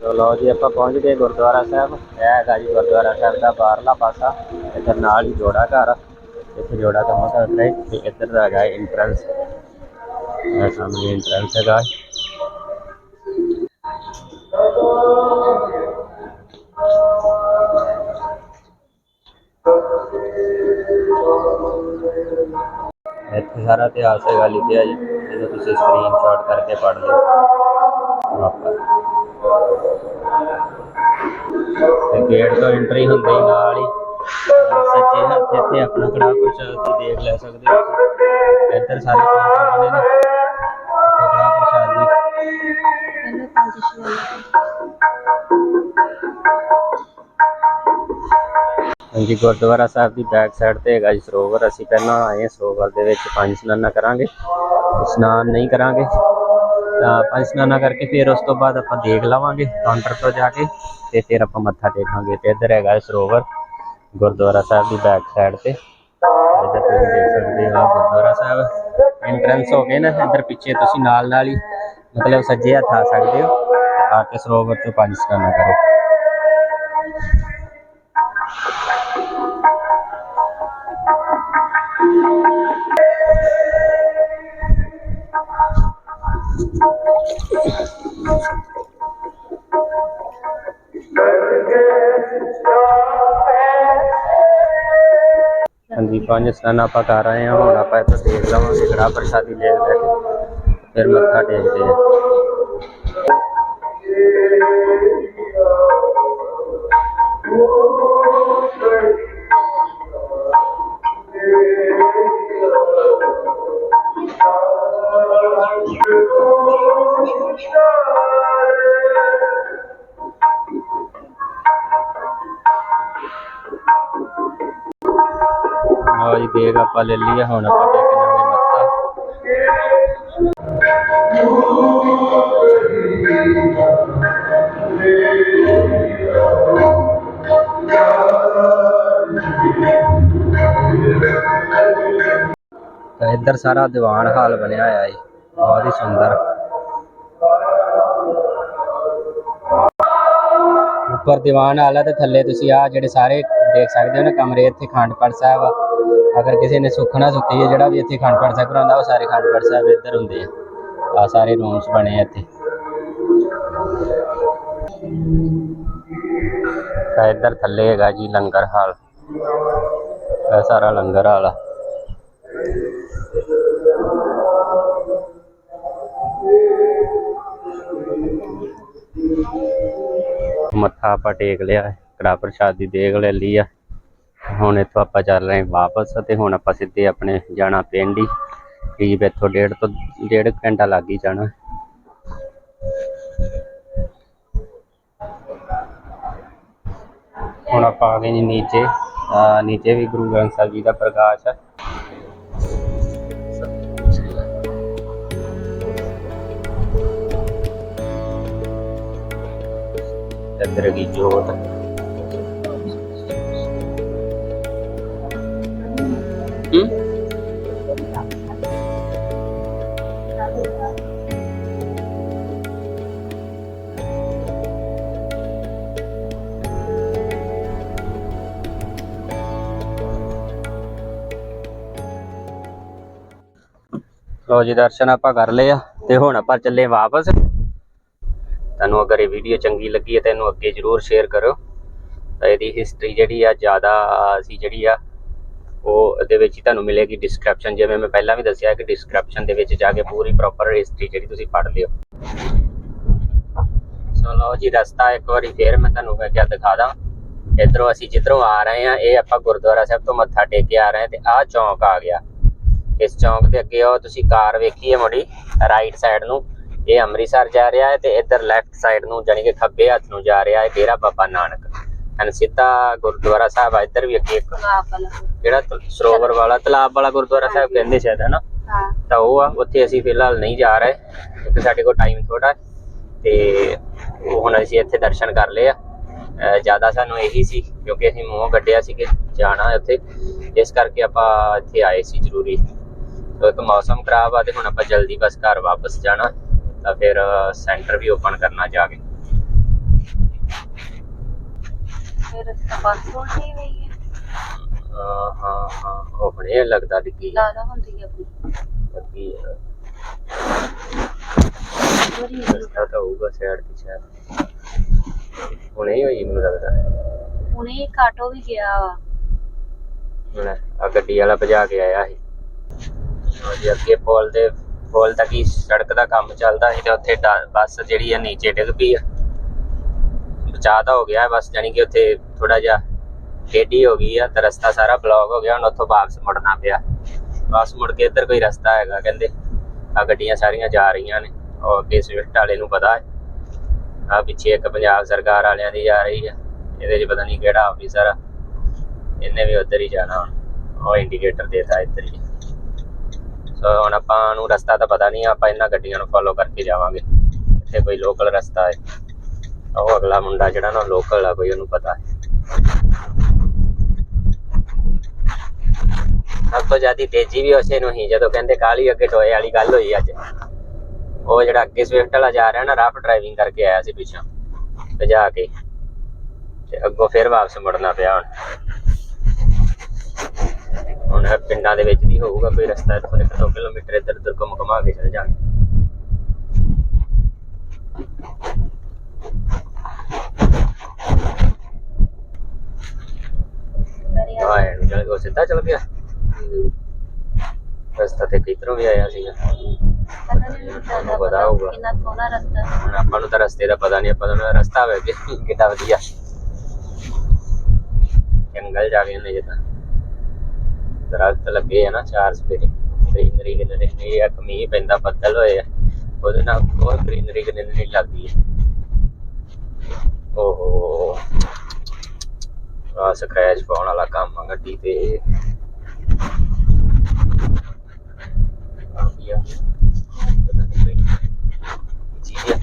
ਚਲੋ ਜੀ, ਆਪਾਂ ਪਹੁੰਚ ਗਏ ਗੁਰਦੁਆਰਾ ਸਾਹਿਬ। ਇਹ ਹੈਗਾ ਜੀ ਗੁਰਦੁਆਰਾ ਸਾਹਿਬ ਦਾ ਬਾਹਰਲਾ ਪਾਸਾ। ਇੱਧਰ ਨਾਲ ਹੀ ਜੋੜਾ ਘਰ। ਇੱਥੇ ਜੋੜਾ ਕੰਮ ਕਰਦਾ ਹੈ, ਤੇ ਇੱਧਰ ਦਾ ਹੈਗਾ ਇੰਟਰੈਂਸ ਸਾਹਮਣੇ ਇੰਟਰੈਂਸ ਹੈਗਾ। ਇੱਥੇ ਸਾਰਾ ਇਤਿਹਾਸ ਹੈਗਾ ਲਿਖਿਆ ਜੀ। ਇਹਨੂੰ ਤੁਸੀਂ ਸਕਰੀਨਸ਼ਾਟ ਕਰਕੇ ਪੜ੍ਹ ਲਿਓ। ਵਾਪਸ ਤੇ ਗੇਟ ਤੋਂ ਐਂਟਰੀ ਹੁੰਦੇ ਹੀ ਨਾਲ ਹੀ। ਸੱਜੇ ਹੱਥ ਇੱਥੇ ਆਪਣਾ ਕੜਾ ਪ੍ਰਸ਼ਾਦ ਦੀ ਦੇਖ ਲੈ ਸਕਦੇ ਹੋ। ਤੁਸੀਂ। ਇੱਧਰ ਸਾਰੇ ਕਾਊਂਟਰ ਬਣੇ ਨੇ ਇੱਥੇ ਕੜਾਹ ਪ੍ਰਸ਼ਾਦ ਦੀ ਹਾਂਜੀ, ਗੁਰਦੁਆਰਾ ਸਾਹਿਬ ਦੀ ਬੈਕ ਸਾਈਡ ਤੇ ਹੈਗਾ ਜੀ ਸਰੋਵਰ। ਅਸੀਂ ਪਹਿਲਾਂ ਆਏ ਹਾਂ ਸਰੋਵਰ ਦੇ ਵਿੱਚ, ਪੰਜ ਇਸ਼ਨਾਨਾਂ ਕਰਾਂਗੇ। ਇਸ਼ਨਾਨ ਨਹੀਂ ਕਰਾਂਗੇ। ਤਾਂ ਪੰਜ ਇਸ਼ਨਾਨਾਂ ਕਰਕੇ ਫਿਰ ਉਸ ਤੋਂ ਬਾਅਦ ਆਪਾਂ ਦੇਖ ਲਵਾਂਗੇ ਕਾਊਂਟਰ ਤੋਂ ਜਾ ਕੇ, ਤੇ ਫਿਰ ਆਪਾਂ ਮੱਥਾ ਟੇਕਾਂਗੇ। ਤੇ ਇੱਧਰ ਹੈਗਾ ਹੈ ਸਰੋਵਰ, ਗੁਰਦੁਆਰਾ ਸਾਹਿਬ ਦੀ ਬੈਕ ਸਾਈਡ ਤੇ। ਇੱਧਰ ਤੁਸੀਂ ਦੇਖ ਸਕਦੇ ਹੋ ਆਹ ਗੁਰਦੁਆਰਾ ਸਾਹਿਬ। ਐਂਟਰੈਂਸ ਹੋ ਗਏ ਨਾ, ਇੱਧਰ ਪਿੱਛੇ ਤੁਸੀਂ ਨਾਲ ਨਾਲ ਹੀ ਮਤਲਬ ਸੱਜੇ ਹੱਥ ਆ ਸਕਦੇ ਹੋ ਤੇ ਆ ਕੇ ਸਰੋਵਰ ਤੋਂ ਪੰਜ ਇਸ਼ਨਾਨਾਂ ਕਰੋ ਹਾਂਜੀ ਪੰਜ ਸਨਾਨ ਆਪਾਂ ਕਰ ਰਹੇ ਹਾਂ ਹੁਣ ਆਪਾਂ ਇੱਥੇ ਦੇਖ ਲਵਾਂਗੇ ਕੜਾ ਪ੍ਰਸ਼ਾਦੀ ਲੈ ਲੈ ਕੇ ਫਿਰ ਮੱਥਾ ਟੇਕਦੇ ਹਾਂ ਆਹ ਜੀ ਦੇਖ ਆਪਾਂ ਲੈ ਲਈਏ ਆ, ਹੁਣ ਆਪਾਂ ਇੱਧਰ ਸਾਰਾ ਦੀਵਾਨ ਹਾਲ ਬਣਿਆ ਹੋਇਆ ਹੈ ਬਹੁਤ ਹੀ ਸੁੰਦਰ। ਉੱਪਰ ਦੀਵਾਨ ਹਾਲ ਹੈ ਤੇ ਥੱਲੇ ਤੁਸੀਂ ਆ ਜਿਹੜੇ ਸਾਰੇ ਦੇਖ ਸਕਦੇ ਹੋ ਨਾ ਕਮਰੇ, ਇੱਥੇ ਖੰਡ ਪਾਠ ਸਾਹਿਬ ਆ। ਅਗਰ ਕਿਸੇ ਨੇ ਸੁੱਖਣਾ ਸੁੱਖੀ ਹੈ, ਜਿਹੜਾ ਵੀ ਇੱਥੇ ਖੰਡ ਪਾਠ ਸਾਹਿਬ ਕਰਾਉਂਦਾ, ਉਹ ਸਾਰੇ ਖੰਡ ਪਾਠ ਸਾਹਿਬ ਇੱਧਰ ਹੁੰਦੇ ਆ। ਆ ਸਾਰੇ ਰੂਮਸ ਬਣੇ ਆ ਇੱਥੇ। ਤਾਂ ਇੱਧਰ ਥੱਲੇ ਹੈਗਾ ਜੀ ਲੰਗਰ ਹਾਲ। ਇਹ ਸਾਰਾ ਲੰਗਰ ਹਾਲ ਆ। ਮੱਥਾ ਆਪਾਂ ਟੇਕ ਲਿਆ, ਕੜਾ ਪ੍ਰਸ਼ਾਦ ਦੀ ਦੇਗ ਲੈ ਲਈ ਆ। ਹੁਣ ਇੱਥੋਂ ਆਪਾਂ ਚੱਲ ਰਹੇ ਵਾਪਸ ਤੇ ਹੁਣ ਆਪਾਂ ਸਿੱਧੇ ਆਪਣੇ ਜਾਣਾ ਪਿੰਡ ਹੀ। ਕਰੀਬ ਇੱਥੋਂ ਡੇਢ ਤੋਂ ਡੇਢ ਘੰਟਾ ਲੱਗ ਹੀ ਜਾਣਾ। ਹੁਣ ਆਪਾਂ ਆ ਗਏ ਜੀ ਨੀਚੇ। ਆ, ਨੀਚੇ ਵੀ ਗੁਰੂ ਗ੍ਰੰਥ ਸਾਹਿਬ ਜੀ ਦਾ ਪ੍ਰਕਾਸ਼ ਹੈ ਇੱਧਰ ਜੋਤ। ਹੂੰ? ਲੋ ਜੀ, ਦਰਸ਼ਨ ਆਪਾਂ ਕਰ ਲਏ ਆ ਤੇ ਹੁਣ ਆਪਾਂ ਚੱਲੇ ਵਾਪਸ। ਤੁਹਾਨੂੰ ਅਗਰ ਇਹ ਵੀਡੀਓ ਚੰਗੀ ਲੱਗੀ ਹੈ ਤਾਂ ਇਹਨੂੰ ਅੱਗੇ ਜਰੂਰ ਸ਼ੇਅਰ ਕਰੋ ਤਾਂ ਇਹਦੀ ਹਿਸਟਰੀ ਜਿਹੜੀ ਆ, ਜ਼ਿਆਦਾ ਅਸੀਂ ਜਿਹੜੀ ਆ, ਉਹ ਇਹਦੇ ਵਿੱਚ ਹੀ ਤੁਹਾਨੂੰ ਮਿਲੇਗੀ ਡਿਸਕ੍ਰਿਪਸ਼ਨ ਜਿਵੇਂ ਮੈਂ ਪਹਿਲਾਂ ਵੀ ਦੱਸਿਆ ਕਿ ਡਿਸਕ੍ਰਿਪਸ਼ਨ ਦੇ ਵਿੱਚ ਜਾ ਕੇ ਪੂਰੀ ਪ੍ਰੋਪਰ ਹਿਸਟਰੀ ਜਿਹੜੀ ਤੁਸੀਂ ਪੜ੍ਹ ਲਿਓ। ਸੋ ਲਓ ਜੀ, ਰਸਤਾ ਇੱਕ ਵਾਰੀ ਫੇਰ ਮੈਂ ਤੁਹਾਨੂੰ ਮੈਂ ਕਿਹਾ ਦਿਖਾ ਦਾਂ। ਇਧਰੋਂ ਅਸੀਂ ਜਿੱਧਰੋਂ ਆ ਰਹੇ ਆ ਇਹ ਆਪਾਂ ਗੁਰਦੁਆਰਾ ਸਾਹਿਬ ਤੋਂ ਮੱਥਾ ਟੇਕ ਕੇ ਆ ਰਹੇ ਤੇ ਆਹ ਚੌਂਕ ਆ ਗਿਆ। ਇਸ ਚੌਂਕ ਦੇ ਅੱਗੇ ਉਹ ਤੁਸੀਂ ਕਾਰ ਵੇਖੀ ਹੈ ਮੋੜੀ ਰਾਈਟ ਸਾਈਡ ਨੂੰ। ਇਹ ਅੰਮ੍ਰਿਤਸਰ ਜਾ ਰਿਹਾ ਹੈ ਤੇ ਇੱਧਰ ਲੈਫਟ ਸਾਈਡ ਨੂੰ ਜਾਣੀ ਕਿ ਖੱਬੇ ਹੱਥ ਨੂੰ ਜਾ ਰਿਹਾ ਹੈ ਡੇਰਾ ਬਾਬਾ ਨਾਨਕ। ਐਨ ਸਿੱਧਾ ਗੁਰਦੁਆਰਾ ਸਾਹਿਬ ਆ ਇੱਧਰ ਵੀ ਅੱਗੇ ਇੱਕ। ਜਿਹੜਾ ਸਰੋਵਰ ਵਾਲਾ ਤਲਾਬ ਵਾਲਾ ਗੁਰਦੁਆਰਾ ਸਾਹਿਬ ਕਹਿੰਦੇ ਸ਼ਾਇਦ ਹੈ ਨਾ? ਹਾਂ। ਤਾਂ ਉਹ ਆ ਉੱਥੇ ਅਸੀਂ ਫਿਲਹਾਲ ਨਹੀਂ ਜਾ ਰਹੇ। ਕਿਉਂਕਿ ਸਾਡੇ ਕੋਲ ਟਾਈਮ ਥੋੜਾ ਤੇ ਉਹ ਹੁਣ ਅਸੀਂ ਇੱਥੇ ਦਰਸ਼ਨ ਕਰ ਲਏ ਆ। ਜ਼ਿਆਦਾ ਸਾਨੂੰ ਇਹੀ ਸੀ ਕਿਉਂਕਿ ਅਸੀਂ ਮੂੰਹ ਕੱਢਿਆ ਸੀ ਕਿ ਜਾਣਾ ਉੱਥੇ। ਇਸ ਕਰਕੇ ਆਪਾਂ ਇੱਥੇ ਆਏ ਸੀ ਜ਼ਰੂਰੀ। ਤਾਂ ਇੱਕ ਮੌਸਮ ਖਰਾਬ ਆ ਤੇ ਹੁਣ ਆਪਾਂ ਜਲਦੀ ਬਸ ਘਰ ਵਾਪਸ ਜਾਣਾ। ਤਾਂ ਫਿਰ ਸੈਂਟਰ ਵੀ ਓਪਨ ਕਰਨਾ ਜਾ ਕੇ। ਫਿਰ ਪਾਸਪੋਰਟ ਹੀ ਗਈ ਹੈ। ਅਹ ਹਾਂ ਹਾਂ ਉਹ ਹੁਣੇ ਲੱਗਦਾ ਹੁੰਦੀ ਹੈ। ਆਪਣੀ ਲੱਗੀ ਆ। ਬੜੀ ਰਸਤਾ ਤਾਂ ਹੋਊਗਾ ਸਾਈਡ ਤੇ ਸ਼ਾਇਦ। ਹੁਣੇ ਹੀ ਹੋਈ ਮੈਨੂੰ ਲੱਗਦਾ। ਹੁਣੇ ਇੱਕ ਆਟੋ ਵੀ ਗਿਆ ਵਾ। ਹੁਣ ਆ ਗੱਡੀ ਵਾਲਾ ਭਜਾ ਕੇ ਆਇਆ ਸੀ। ਉਹ ਜੀ ਅੱਗੇ ਪੁਲ ਦੇ ਪੁਲ ਤਾਂ ਹੀ ਸੜਕ ਦਾ ਕੰਮ ਚੱਲਦਾ ਸੀ ਤੇ ਉੱਥੇ ਬੱਸ ਜਿਹੜੀ ਆ ਨੀਚੇ ਡਿੱਗ ਪਈ ਆ। ਬਚਾਅ ਤਾਂ ਹੋ ਗਿਆ ਬਸ, ਜਾਣੀ ਕਿ ਉੱਥੇ ਥੋੜਾ ਜਿਹਾ ਟੇਢੀ ਹੋ ਗਈ ਆ ਤੇ ਰਸਤਾ ਸਾਰਾ ਬਲੌਕ ਹੋ ਗਿਆ, ਹੁਣ ਉੱਥੋਂ ਵਾਪਸ ਮੁੜਨਾ ਪਿਆ। ਵਾਪਸ ਮੁੜ ਕੇ ਇੱਧਰ ਕੋਈ ਰਸਤਾ ਹੈਗਾ ਕਹਿੰਦੇ। ਆ ਗੱਡੀਆਂ ਸਾਰੀਆਂ ਜਾ ਰਹੀਆਂ ਨੇ, ਉਹ ਅੱਗੇ ਸਵਿਫਟ ਵਾਲੇ ਨੂੰ ਪਤਾ ਹੈ। ਆ ਪਿੱਛੇ ਇੱਕ ਪੰਜਾਬ ਸਰਕਾਰ ਵਾਲਿਆਂ ਦੀ ਜਾ ਰਹੀ ਆ, ਇਹਦੇ 'ਚ ਪਤਾ ਨਹੀਂ ਕਿਹੜਾ ਆਫੀਸਰ ਆ। ਇਹਨੇ ਵੀ ਉੱਧਰ ਹੀ ਜਾਣਾ ਹੁਣ। ਉਹ ਇੰਡੀਕੇਟਰ ਦੇਤਾ ਇੱਧਰ ਹੀ। ਸੋ ਹੁਣ ਆਪਾਂ ਨੂੰ ਰਸਤਾ ਤਾਂ ਪਤਾ ਨਹੀਂ, ਆਪਾਂ ਇਹਨਾਂ ਗੱਡੀਆਂ ਨੂੰ ਫੋਲੋ ਕਰਕੇ ਜਾਵਾਂਗੇ। ਇੱਥੇ ਕੋਈ ਲੋਕਲ ਰਸਤਾ ਹੈ। ਉਹ ਅਗਲਾ ਮੁੰਡਾ ਜਿਹੜਾ ਨਾ ਲੋਕਲ ਆ, ਕੋਈ ਉਹਨੂੰ ਪਤਾ ਹੈ। ਸਭ ਤੋਂ ਜ਼ਿਆਦਾ ਤੇਜ਼ੀ ਵੀ ਉਸੇ ਨੂੰ ਹੀ, ਜਦੋਂ ਕਹਿੰਦੇ ਕਾਲੀ ਅੱਗੇ ਟੋਏ ਵਾਲੀ ਗੱਲ ਹੋਈ ਅੱਜ। ਉਹ ਜਿਹੜਾ ਅੱਗੇ ਸਵਿਫਟ ਵਾਲਾ ਜਾ ਰਿਹਾ ਨਾ ਰਫ ਡਰਾਈਵਿੰਗ ਕਰਕੇ ਆਇਆ ਸੀ ਪਿੱਛੋਂ। ਭਜਾ ਕੇ, ਤੇ ਅੱਗੋਂ ਫਿਰ ਵਾਪਸ ਮੁੜਨਾ ਪਿਆ ਹੁਣ। ਹੁਣ ਇਹ ਪਿੰਡਾਂ ਦੇ ਵਿੱਚ ਵੀ ਹੋਊਗਾ ਕੋਈ ਰਸਤਾ ਇੱਥੋਂ ਇੱਕ ਦੋ ਕਿਲੋਮੀਟਰ ਇੱਧਰ ਉੱਧਰ ਘੁੰਮ ਘੁਮਾ ਕੇ ਚਲੇ ਜਾਣਾ ਕਰਿਆ ਆਹ ਇਹਨੂੰ ਚਲ ਉਹ ਸਿੱਧਾ ਚਲ ਗਿਆ ਹਮ, ਰਸਤਾ ਤੇ ਕਿਧਰੋਂ ਵੀ ਆਇਆ ਸੀਗਾ ਪਤਾ ਨਹੀਂ ਤੁਹਾਨੂੰ ਪਤਾ ਹੋਊਗਾ। ਕਿੰਨਾ ਸੋਹਣਾ ਰਸਤਾ ਹੁਣ ਆਪਾਂ ਨੂੰ ਤਾਂ ਰਸਤੇ ਦਾ ਪਤਾ ਨਹੀਂ ਆਪਾਂ ਨੂੰ ਰਸਤਾ ਵੇ ਕਿੱਡਾ ਵਧੀਆ ਜੰਗਲ ਜਾ ਗਏ ਨੇ ਜਿੱਦਾਂ ਦਰਖਤ ਲੱਗੇ ਆ ਨਾ ਚਾਰ ਸਪੇਰੇ ਗ੍ਰੀਨਰੀ ਇਹ ਆ ਕਮੀ ਪੈਂਦਾ ਬੱਦਲ ਹੋਏ ਆ ਉਹਦੇ ਨਾਲ ਹੋਰ ਗ੍ਰੀਨਰੀ ਨਹੀਂ ਲੱਗਦੀ ਹੈ ਓਹੋ। ਆ ਸਕ੍ਰੈਚ ਪਾਉਣ ਵਾਲਾ ਕੰਮ ਆ ਗੱਡੀ ਤੇ। ਆ ਵੀ ਆ? ਪਤਾ ਨਹੀਂ ਕੋਈ ਚੀਜ਼ ਆ।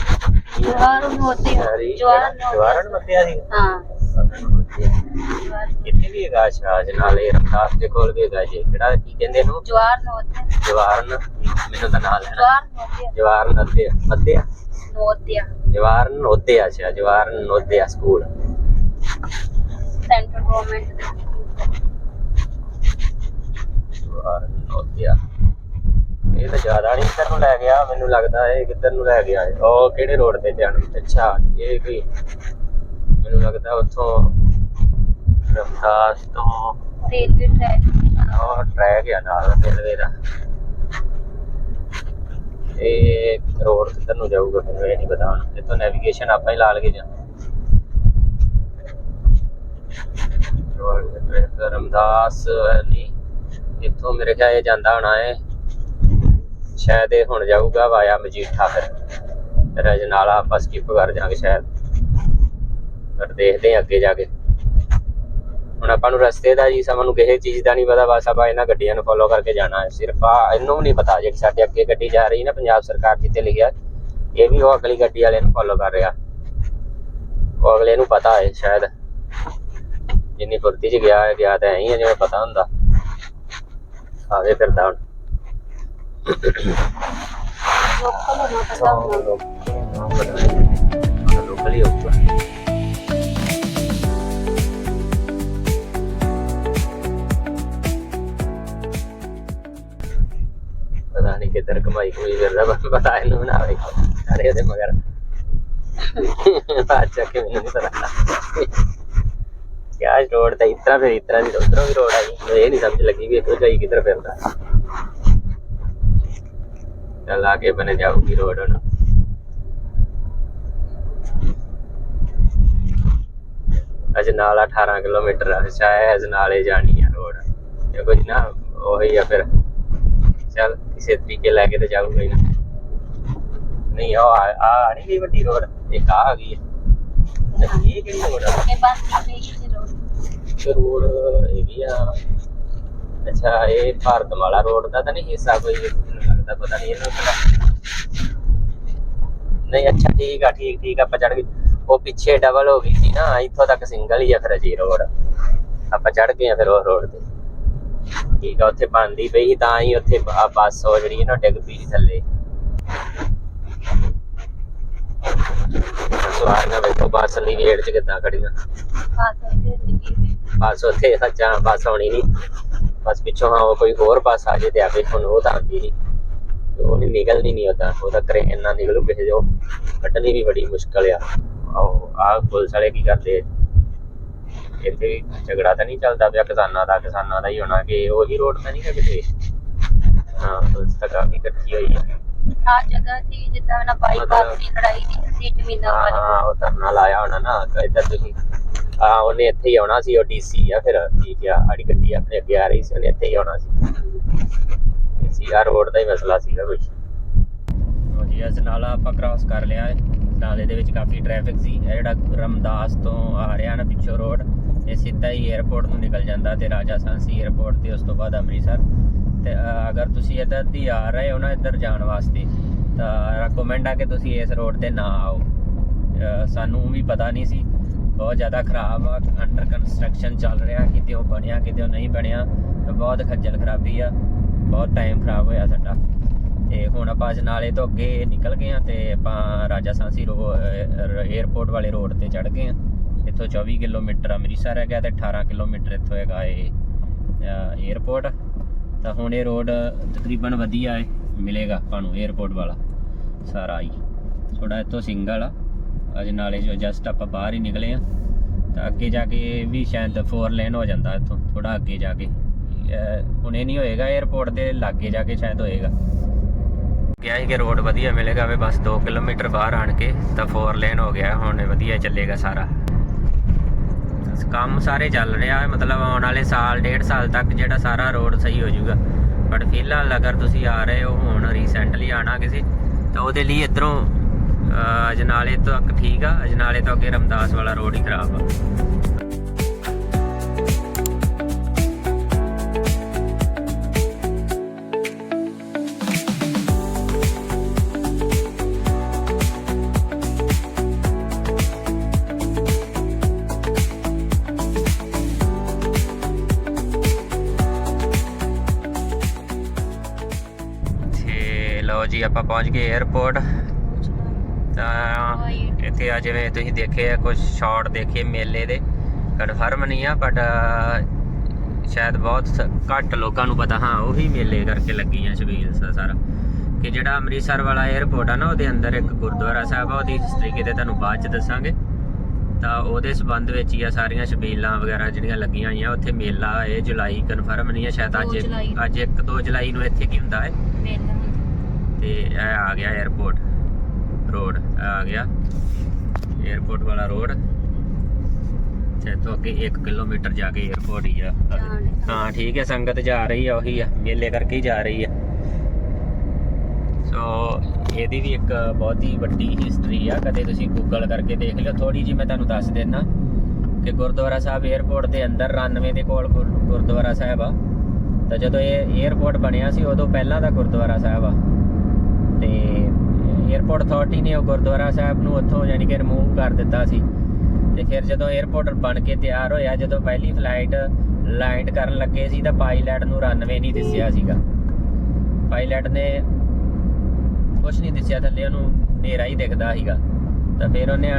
ਜਵਾਰਨ ਸੀ। ਹਾਂ। ਜਵਾਰ ਕਿੱਥੇ ਵੀ ਹੈਗਾ ਸ਼ਾਜ ਨਾਲ ਇਹ ਰਫਤਾਰ ਦੇ ਕੋਲ ਵੀ ਹੈਗਾ ਜੀ। ਕਿਹੜਾ ਕੀ ਕਹਿੰਦੇ ਇਹਨੂੰ? ਜਵਾਰ ਨੂੰ ਹੋਤੇ ਜਵਾਰਨ ਮੈਨੂੰ ਤਾਂ ਨਾਲ ਲੈਣਾ। ਜਵਾਰ ਨੂੰ ਹੋਤੇ ਜਵਾਰਨ ਅੱਧੇ ਮੱਧਿਆ? ਨੋਤਿਆ। ਜਵਾਰਨ ਨੋਦੇ ਆ ਸ਼ਾ ਜਵਾਰਨ ਨੋਦੇ ਆ ਸਕੂਲ। ਸੈਂਟਰ ਗਵਰਨਮੈਂਟ ਜਵਾਰਨ ਨੋਦੇ ਆ ਇਹ ਤਾਂ ਜ਼ਿਆਦਾ ਨਹੀਂ ਇੱਧਰ ਨੂੰ ਲੈ ਗਿਆ ਮੈਨੂੰ ਲੱਗਦਾ ਇਹ ਕਿੱਧਰ ਨੂੰ ਲੈ ਗਿਆ। ਉਹ ਕਿਹੜੇ ਰੋਡ ਤੇ ਜਾਣ? ਅੱਛਾ ਇਹ ਕੋਈ ਮੈਨੂੰ ਲੱਗਦਾ ਉੱਥੋਂ ਰਫਤਾਰ ਤੋਂ ਰੇਲਵੇ ਟ੍ਰੈਕ ਉਹ ਟਰੈਕ ਆ ਨਾਲ ਰੇਲਵੇ ਦਾ। ਇਹ ਰੋਡ ਕਿੱਧਰ ਨੂੰ ਜਾਊਗਾ ਮੈਨੂੰ ਇਹ ਨਹੀਂ ਪਤਾ ਹੁਣ। ਇੱਥੋਂ ਨੈਵੀਗੇਸ਼ਨ ਆਪਾਂ ਹੀ ਲਾ ਲਗੇ ਜਾਂ। ਰੋਡ ਟ੍ਰੈਕ ਰਮਦਾਸ ਨਹੀਂ ਇੱਥੋਂ ਮੇਰੇ ਖਿਆਲ ਇਹ ਜਾਂਦਾ ਹੋਣਾ ਹੈ ਸ਼ਾਇਦ ਇਹ ਹੁਣ ਜਾਊਗਾ ਵਾਇਆ ਮਜੀਠਾ ਫਿਰ। ਰਜਨਾਲਾ ਆਪਾਂ ਸਕਿਪ ਕਰ ਜਾਾਂਗੇ ਸ਼ਾਇਦ। ਪਰ ਦੇਖਦੇ ਹਾਂ ਅੱਗੇ ਜਾ ਕੇ। ਹੁਣ ਆਪਾਂ ਨੂੰ ਰਸਤੇ ਦਾ ਜੀ ਸਾਨੂੰ ਕਿਸੇ ਚੀਜ਼ ਦਾ ਨਹੀਂ ਪਤਾ ਬਸ ਆਪਾਂ ਇਹਨਾਂ ਗੱਡੀਆਂ ਨੂੰ ਫੋਲੋ ਕਰਕੇ ਜਾਣਾ ਹੈ। ਸਿਰਫ ਆ ਇਹਨੂੰ ਨਹੀਂ ਪਤਾ ਜਿਹੜੀ ਸਾਡੇ ਅੱਗੇ ਗੱਡੀ ਜਾ ਰਹੀ ਨਾ ਪੰਜਾਬ ਸਰਕਾਰ ਜਿੱਤੇ ਲਿਖਿਆ ਇਹ ਵੀ ਉਹ ਅਗਲੀ ਗੱਡੀ ਵਾਲੇ ਨੂੰ ਫੋਲੋ ਕਰ ਰਿਹਾ। ਉਹ ਅਗਲੇ ਨੂੰ ਪਤਾ ਹੈ ਸ਼ਾਇਦ। ਜਿੰਨੀ ਫੁਰਤੀ ਚ ਗਿਆ ਹੈ ਗਿਆ ਤਾਂ ਐਂ ਹੀ ਹੈ ਜਿਵੇਂ ਪਤਾ ਹੁੰਦਾ। ਆਵੇ ਫਿਰਦਾ ਹੁਣ ਲੋਕਲ ਹੋਣਾ। ਪਤਾ ਹੋਣਾ ਲੋਕਲ ਹੀ ਹੋਊਗਾ। ਪਤਾ ਨਹੀਂ ਕਿੱਧਰ ਕਮਾਈ ਕੋਈ ਫਿਰਦਾ ਪਰ ਪਤਾ ਇਹਨੂੰ ਬਣਾਵੇ। ਸਾਰੇ ਉਹਦੇ ਮਗਰ। ਅੱਛਾ ਕਿ ਮੈਨੂੰ ਨਹੀਂ ਪਤਾ। ਕਿਆ ਰੋਡ ਤੇ ਇਤਰਾ ਫਿਰ, ਇਤਰਾ ਵੀ ਉਧਰੋਂ ਵੀ ਰੋਡ ਆਈ। ਇਹ ਨਹੀਂ ਸਮਝ ਲੱਗੀ ਵੀ ਇੱਧਰੋਂ ਜਾਈ ਕਿੱਧਰ ਫਿਰਦਾ। ਚੱਲ ਆਗੇ ਬਣੇ ਜਾਊਗੀ ਰੋਡ ਹੁਣ। ਅਜਨਾਲਾ 18 ਕਿਲੋਮੀਟਰ ਆ, ਸ਼ਾਇਦ ਅਜਨਾਲੇ ਜਾਣੀ ਆ ਰੋਡ। ਇਹ ਕੁਝ ਨਾ, ਉਹੀ ਆ ਫਿਰ। ਚੱਲ। ਕਿਸੇ ਤਰੀਕੇ ਲੈ ਕੇ ਤੇ ਜਾਊਗਾ ਹੀ ਨਾ। ਨਹੀਂ ਆ ਆ ਨਹੀਂ ਗਈ ਵੱਡੀ ਰੋਡ ਇੱਕ ਆ ਆ। ਗਈ ਹੈ ਇਹ ਕਿਹੜੀ ਰੋਡ ਆ? ਇਹ ਬੰਦ ਸੀ ਰੋਡ। ਰੋਡ ਇਹ ਵੀ ਆ। ਅੱਛਾ ਇਹ ਭਾਰਤਮਾਲਾ ਰੋਡ ਦਾ ਤਾਂ ਨਹੀਂ ਹਿੱਸਾ ਕੋਈ ਲੱਗਦਾ ਪਤਾ ਨਹੀਂ ਇਹਨੂੰ ਪਤਾ ਨਹੀਂ ਅੱਛਾ ਠੀਕ ਆ ਠੀਕ ਠੀਕ ਆਪਾਂ ਚੜ ਗਏ। ਉਹ ਪਿੱਛੇ ਡਬਲ ਹੋ ਗਈ ਸੀ ਨਾ ਇੱਥੋਂ ਤੱਕ ਸਿੰਗਲ ਹੀ ਆ ਫਿਰ ਅਜੀ ਰੋਡ। ਆਪਾਂ ਚੜ ਗਏ ਆ ਫਿਰ ਉਹ ਰੋਡ ਤੇ। ਠੀਕ ਆ ਉੱਥੇ ਬਣਦੀ ਪਈ ਸੀ ਤਾਂ ਹੀ ਉੱਥੇ ਆ ਬੱਸ ਉਹ ਜਿਹੜੀ ਨਾ ਡਿੱਗ ਪਈ ਸੀ ਥੱਲੇ। ਸਵਾਰੀਆਂ ਵੇਖੋ ਬੱਸ ਲਈ ਵੇੜ ਚ ਕਿੱਦਾਂ ਖੜੀਆਂ ਬੱਸ ਉੱਥੇ ਸੱਚਾ ਬੱਸ ਆਉਣੀ ਨਹੀਂ। ਬਸ ਪਿੱਛੋਂ ਹਾਂ ਕੋਈ ਹੋਰ ਬੱਸ ਆ ਜੇ ਤੇ ਆਵੇ ਹੁਣ ਉਹ ਤਾਂ ਆਉਂਦੀ ਨਹੀਂ ਉਹ ਨਹੀਂ ਨਿਕਲਦੀ ਨਹੀਂ ਉਹਦਾ ਉਹਦਾ ਕਰੇਨ ਨਾ ਨਿਕਲੂ ਕਿਸੇ ਜੋ ਕੱਢਣੀ ਵੀ ਬੜੀ ਮੁਸ਼ਕਲ ਆ। ਆਹ ਆਹ ਪੁਲਿਸ ਵਾਲੇ ਕੀ ਕਰਦੇ ਇੱਥੇ ਵੀ ਝਗੜਾ ਤਾਂ ਨਹੀਂ ਚੱਲਦਾ ਪਿਆ ਕਿਸਾਨਾਂ ਦਾ ਕਿਸਾਨਾਂ ਦਾ ਹੀ ਹੋਣਾ ਕਿ ਉਹੀ ਰੋਡ ਤਾਂ ਨਹੀਂ ਹੈ ਕਿਤੇ ਹਾਂ ਪੁਲਿਸ ਤਾਂ ਕਾਫੀ ਇਕੱਠੀ ਹੋਈ ਹੈ। ਆ ਜਗ੍ਹਾ ਸੀ ਜਿੱਦਾਂ ਨਾ ਬਾਈਪਾਸ ਦੀ ਲੜਾਈ ਦੀ ਸੀ ਜ਼ਮੀਨਾਂ ਹਾਂ ਵਾਲੀ। ਹਾਂ ਉਹ ਧਰਨਾ ਲਾਇਆ ਹੋਣਾ ਨਾ ਇੱਧਰ ਤੁਸੀਂ। ਆ ਉਹਨੇ ਇੱਥੇ ਹੀ ਆਉਣਾ ਸੀ ਉਹ ਡੀਸੀ ਆ ਫਿਰ ਠੀਕ ਆ ਆੜੀ ਗੱਡੀ ਆਪਣੇ ਅੱਗੇ ਆ ਰਹੀ ਸੀ ਉਹਨੇ ਇੱਥੇ ਹੀ ਆਉਣਾ ਸੀ। ਸੀ ਆ ਰੋਡ ਦਾ ਹੀ ਮਸਲਾ ਸੀਗਾ ਕੁਝ ਉਹ ਜੀ ਇਸ ਨਾਲਾ ਆਪਾਂ ਕ੍ਰਾਸ ਕਰ ਲਿਆ। ਹੈ ਨਾਲੇ ਦੇ ਵਿੱਚ ਕਾਫੀ ਟ੍ਰੈਫਿਕ ਸੀ। ਇਹ ਜਿਹੜਾ ਰਮਦਾਸ ਤੋਂ ਆ ਰਿਹਾ ਨਾ ਪਿੱਛੋਂ ਰੋਡ ਤੇ ਸਿੱਧਾ ਹੀ 에어ਪੋਰਟ ਨੂੰ ਨਿਕਲ ਜਾਂਦਾ ਤੇ ਰਾਜਾ ਸਾਂਸੀ 에어ਪੋਰਟ ਤੇ ਉਸ ਤੋਂ ਬਾਅਦ ਅੰਮ੍ਰਿਤਸਰ। ਤੇ ਅਗਰ ਤੁਸੀਂ ਇੱਧਰ ਦੀ ਆ ਰਹੇ ਹੋ ਨਾ ਇੱਧਰ ਜਾਣ ਵਾਸਤੇ, ਤਾਂ ਰეკਮੈਂਡ ਆ ਕਿ ਤੁਸੀਂ ਇਸ ਰੋਡ ਤੇ ਨਾ ਆਓ। ਸਾਨੂੰ ਵੀ ਪਤਾ ਨਹੀਂ ਸੀ। ਬਹੁਤ ਜ਼ਿਆਦਾ ਖਰਾਬ ਆ ਅੰਡਰ ਕੰਸਟਰਕਸ਼ਨ ਚੱਲ ਰਿਹਾ, ਕਿਤੇ ਉਹ ਬਣਿਆ, ਕਿਤੇ ਉਹ ਨਹੀਂ ਬਣਿਆ। ਤੇ ਬਹੁਤ ਖੱਜਲ ਖਰਾਬੀ ਆ। ਬਹੁਤ ਟਾਈਮ ਖਰਾਬ ਹੋਇਆ ਸਾਡਾ। ਤੇ ਹੁਣ ਆਪਾਂ ਨਾਲੇ ਤੋਂ ਅੱਗੇ ਨਿਕਲ ਗਏ ਆ ਤੇ ਆਪਾਂ ਰਾਜਾ ਸਾਂਸੀ ਰੋ 에어ਪੋਰਟ ਵਾਲੇ ਰੋਡ ਤੇ ਚੜ ਗਏ ਆ। ਇੱਥੋਂ 24 ਕਿਲੋਮੀਟਰ ਅੰਮ੍ਰਿਤਸਰ ਹੈਗਾ ਤੇ 18 ਕਿਲੋਮੀਟਰ ਇੱਥੋਂ ਹੈਗਾ ਇਹ ਏਅਰਪੋਰਟ ਤਾਂ ਹੁਣ ਇਹ ਰੋਡ ਤਕਰੀਬਨ ਵਧੀਆ ਹੈ, ਮਿਲੇਗਾ ਆਪਾਂ ਨੂੰ ਏਅਰਪੋਰਟ ਵਾਲਾ, ਸਾਰਾ ਹੀ। ਥੋੜਾ ਇੱਥੋਂ ਸਿੰਗਲ ਆ, ਅੱਜ ਨਾਲੇ ਜੋ ਜਸਟ ਆਪਾਂ ਬਾਹਰ ਹੀ ਨਿਕਲੇ ਆ। ਤਾਂ ਅੱਗੇ ਜਾ ਕੇ ਇਹ ਵੀ ਸ਼ਾਇਦ ਫੋਰ ਲੇਨ ਹੋ ਜਾਂਦਾ ਇੱਥੋਂ ਥੋੜਾ ਅੱਗੇ ਜਾ ਕੇ। ਹੁਣ ਇਹ ਨਹੀਂ ਹੋਏਗਾ ਏਅਰਪੋਰਟ ਦੇ ਲਾਗੇ ਜਾ ਕੇ ਸ਼ਾਇਦ ਹੋਏਗਾ। ਗਿਆ ਸੀ ਕਿ ਰੋਡ ਵਧੀਆ ਮਿਲੇਗਾ, ਵੇ ਬਸ 2 ਕਿਲੋਮੀਟਰ ਬਾਹਰ ਆਣ ਕੇ ਤਾਂ ਫੋਰ ਲੇਨ ਹੋ ਗਿਆ, ਹੁਣ ਵਧੀਆ ਚੱਲੇਗਾ ਸਾਰਾ। ਕੰਮ ਸਾਰੇ ਚੱਲ ਰਿਹਾ ਹੈ ਮਤਲਬ ਆਉਣ ਵਾਲੇ ਸਾਲ, ਡੇਢ ਸਾਲ ਤੱਕ ਜਿਹੜਾ ਸਾਰਾ ਰੋਡ ਸਹੀ ਹੋ ਜਾਊਗਾ। ਬਟ ਫਿਲਹਾਲ ਅਗਰ ਤੁਸੀਂ ਆ ਰਹੇ ਹੋ ਹੁਣ ਰੀਸੈਂਟਲੀ ਆਣਾ ਕਿਸੇ, ਤਾਂ ਉਹਦੇ ਲਈ ਇਧਰੋਂ ਅਜਨਾਲੇ ਤੱਕ ਠੀਕ ਆ, ਅਜਨਾਲੇ ਤੋਂ ਅੱਗੇ ਰਮਦਾਸ ਵਾਲਾ ਰੋਡ ਹੀ ਖਰਾਬ ਆ। ਲਓ ਜੀ ਆਪਾਂ ਪਹੁੰਚ ਗਏ 에어ਪੋਰਟ ਤਾਂ ਇੱਥੇ ਆ ਜਿਵੇਂ ਤੁਸੀਂ ਦੇਖੇ ਆ ਕੁਝ ਸ਼ਾਟ ਦੇਖੇ ਮੇਲੇ ਦੇ। ਕਨਫਰਮ ਨਹੀਂ ਆ ਬਟ ਸ਼ਾਇਦ ਬਹੁਤ ਘੱਟ ਲੋਕਾਂ ਨੂੰ ਪਤਾ। ਹਾਂ ਉਹੀ ਮੇਲੇ ਕਰਕੇ ਲੱਗੀ ਆ ਸ਼ਬੀਲ ਸਾਰਾ। ਕਿ ਜਿਹੜਾ ਅੰਮ੍ਰਿਤਸਰ ਵਾਲਾ 에어ਪੋਰਟ ਆ ਨਾ ਉਹਦੇ ਅੰਦਰ ਇੱਕ ਗੁਰਦੁਆਰਾ ਸਾਹਿਬ ਆ ਉਹਦੀ ਹਿਸਟਰੀ ਕਿਤੇ ਤੁਹਾਨੂੰ ਬਾਅਦ ਚ ਦੱਸਾਂਗੇ। ਤਾਂ ਉਹਦੇ ਸੰਬੰਧ ਵਿੱਚ ਹੀ ਆ ਸਾਰੀਆਂ ਸ਼ਬੀਲਾਂ ਵਗੈਰਾ ਜਿਹੜੀਆਂ ਲੱਗੀਆਂ ਹੋਈਆਂ ਉੱਥੇ ਮੇਲਾ ਇਹ ਜੁਲਾਈ ਕਨਫਰਮ ਨਹੀਂ ਆ ਸ਼ਾਇਦ ਅੱਜ ਅੱਜ 1 2 ਜੁਲਾਈ ਨੂੰ ਇੱਥੇ ਕੀ ਹੁੰਦਾ ਹੈ। ਤੇ ਇਹ ਆ ਗਿਆ 에어ਪੋਰਟ ਰੋਡ ਆ ਗਿਆ 에어ਪੋਰਟ ਵਾਲਾ ਰੋਡ ਤੇ ਤੋਂ ਅੱਗੇ 1 ਕਿਲੋਮੀਟਰ ਜਾ ਕੇ 에어ਪੋਰਟ ਹੀ ਆ। ਹਾਂ ਠੀਕ ਹੈ ਸੰਗਤ ਜਾ ਰਹੀ ਆ ਉਹੀ ਆ ਮੇਲੇ ਕਰਕੇ ਹੀ ਜਾ ਰਹੀ ਆ। ਸੋ ਇਹਦੀ ਵੀ ਇੱਕ ਬਹੁਤ ਹੀ ਵੱਡੀ ਹਿਸਟਰੀ ਆ ਕਦੇ ਤੁਸੀਂ ਗੂਗਲ ਕਰਕੇ ਦੇਖ ਲਿਓ। ਥੋੜੀ ਜੀ ਮੈਂ ਤੁਹਾਨੂੰ ਦੱਸ ਦੇਣਾ ਕਿ ਗੁਰਦੁਆਰਾ ਸਾਹਿਬ 에어ਪੋਰਟ ਦੇ ਅੰਦਰ 92 ਦੇ ਕੋਲ ਗੁਰਦੁਆਰਾ ਸਾਹਿਬ ਆ। ਤਾਂ ਜਦੋਂ ਇਹ 에어ਪੋਰਟ ਬਣਿਆ ਸੀ ਉਦੋਂ ਪਹਿਲਾਂ ਦਾ ਗੁਰਦੁਆਰਾ ਸਾਹਿਬ ਆ। ਤੇ 에어ਪੋਰਟ ਅਥਾਰਟੀ ਨੇ ਉਹ ਗੁਰਦੁਆਰਾ ਸਾਹਿਬ ਨੂੰ ਉੱਥੋਂ ਯਾਨੀ ਕਿ ਰਿਮੂਵ ਕਰ ਦਿੱਤਾ ਸੀ। ਤੇ ਫਿਰ ਜਦੋਂ 에어ਪੋਰਟ ਬਣ ਕੇ ਤਿਆਰ ਹੋਇਆ, ਜਦੋਂ ਪਹਿਲੀ ਫਲਾਈਟ ਲੈਂਡ ਕਰਨ ਲੱਗੇ ਸੀ, ਤਾਂ ਪਾਇਲਟ ਨੂੰ ਰਨਵੇ ਨਹੀਂ ਦਿਸਿਆ ਸੀਗਾ। ਪਾਇਲਟ ਨੇ ਕੁਝ ਨਹੀਂ ਦਿਸਿਆ, ਥੱਲੇ ਉਹਨੂੰ ਨੇਰਾ ਹੀ ਦਿਖਦਾ ਸੀਗਾ। ਤਾਂ ਫਿਰ ਉਹਨੇ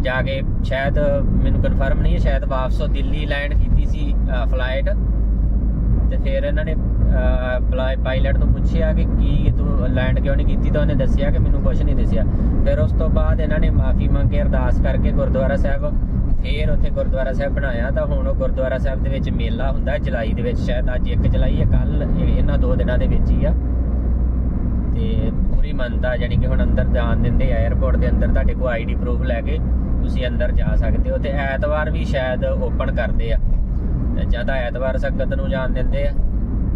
ਜਾ ਕੇ ਸ਼ਾਇਦ ਮੈਨੂੰ ਕਨਫਰਮ ਨਹੀਂ ਹੈ, ਸ਼ਾਇਦ ਵਾਪਸ ਉਹ ਦਿੱਲੀ ਲੈਂਡ ਕੀਤੀ ਸੀ ਫਲਾਈਟ ਤੇ ਫਿਰ ਇਹਨਾਂ ਨੇ ਪਾਇਲਟ ਤੋਂ ਪੁੱਛਿਆ ਕਿ ਕੀ ਤੂੰ ਲੈਂਡ ਕਿਉਂ ਨਹੀਂ ਕੀਤੀ, ਤਾਂ ਉਹਨੇ ਦੱਸਿਆ ਕਿ ਮੈਨੂੰ ਕੁਝ ਨਹੀਂ ਦੱਸਿਆ। ਫਿਰ ਉਸ ਤੋਂ ਬਾਅਦ ਇਹਨਾਂ ਨੇ ਮਾਫੀ ਮੰਗ ਕੇ ਅਰਦਾਸ ਕਰਕੇ ਗੁਰਦੁਆਰਾ ਸਾਹਿਬ ਫਿਰ ਉੱਥੇ ਗੁਰਦੁਆਰਾ ਸਾਹਿਬ ਬਣਾਇਆ। ਤਾਂ ਹੁਣ ਉਹ ਗੁਰਦੁਆਰਾ ਸਾਹਿਬ ਦੇ ਵਿੱਚ ਮੇਲਾ ਹੁੰਦਾ, ਜੁਲਾਈ ਦੇ ਵਿੱਚ ਸ਼ਾਇਦ ਅੱਜ 1 ਜੁਲਾਈ ਹੈ ਕੱਲ ਇਹਨਾਂ ਦੋ ਦਿਨਾਂ ਦੇ ਵਿੱਚ ਹੀ ਆ। ਤੇ ਪੂਰੀ ਮੰਨਤਾ ਯਾਨੀ ਕਿ ਹੁਣ ਅੰਦਰ ਜਾਣ ਦਿੰਦੇ ਆ 에어ਪੋਰਟ ਦੇ ਅੰਦਰ ਤੁਹਾਡੇ ਕੋਲ ਆਈਡੀ ਪ੍ਰੂਫ ਲੈ ਕੇ ਤੁਸੀਂ ਅੰਦਰ ਜਾ ਸਕਦੇ ਹੋ। ਤੇ ਐਤਵਾਰ ਵੀ ਸ਼ਾਇਦ ਓਪਨ ਕਰਦੇ ਆ। ਤੇ ਜਾਂ ਤਾਂ ਐਤਵਾਰ ਸੰਗਤ ਨੂੰ ਜਾਣ ਦਿੰਦੇ ਆ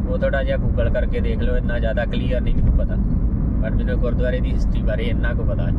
ਉਹ ਥੋੜਾ ਜਿਹਾ ਗੂਗਲ ਕਰਕੇ ਦੇਖ ਲਓ, ਇੰਨਾ ਜ਼ਿਆਦਾ ਕਲੀਅਰ ਨਹੀਂ ਮੈਨੂੰ ਪਤਾ। ਪਰ ਮੈਨੂੰ ਗੁਰਦੁਆਰੇ ਦੀ ਹਿਸਟਰੀ ਬਾਰੇ ਇੰਨਾ ਕੁ ਪਤਾ ਹੈ।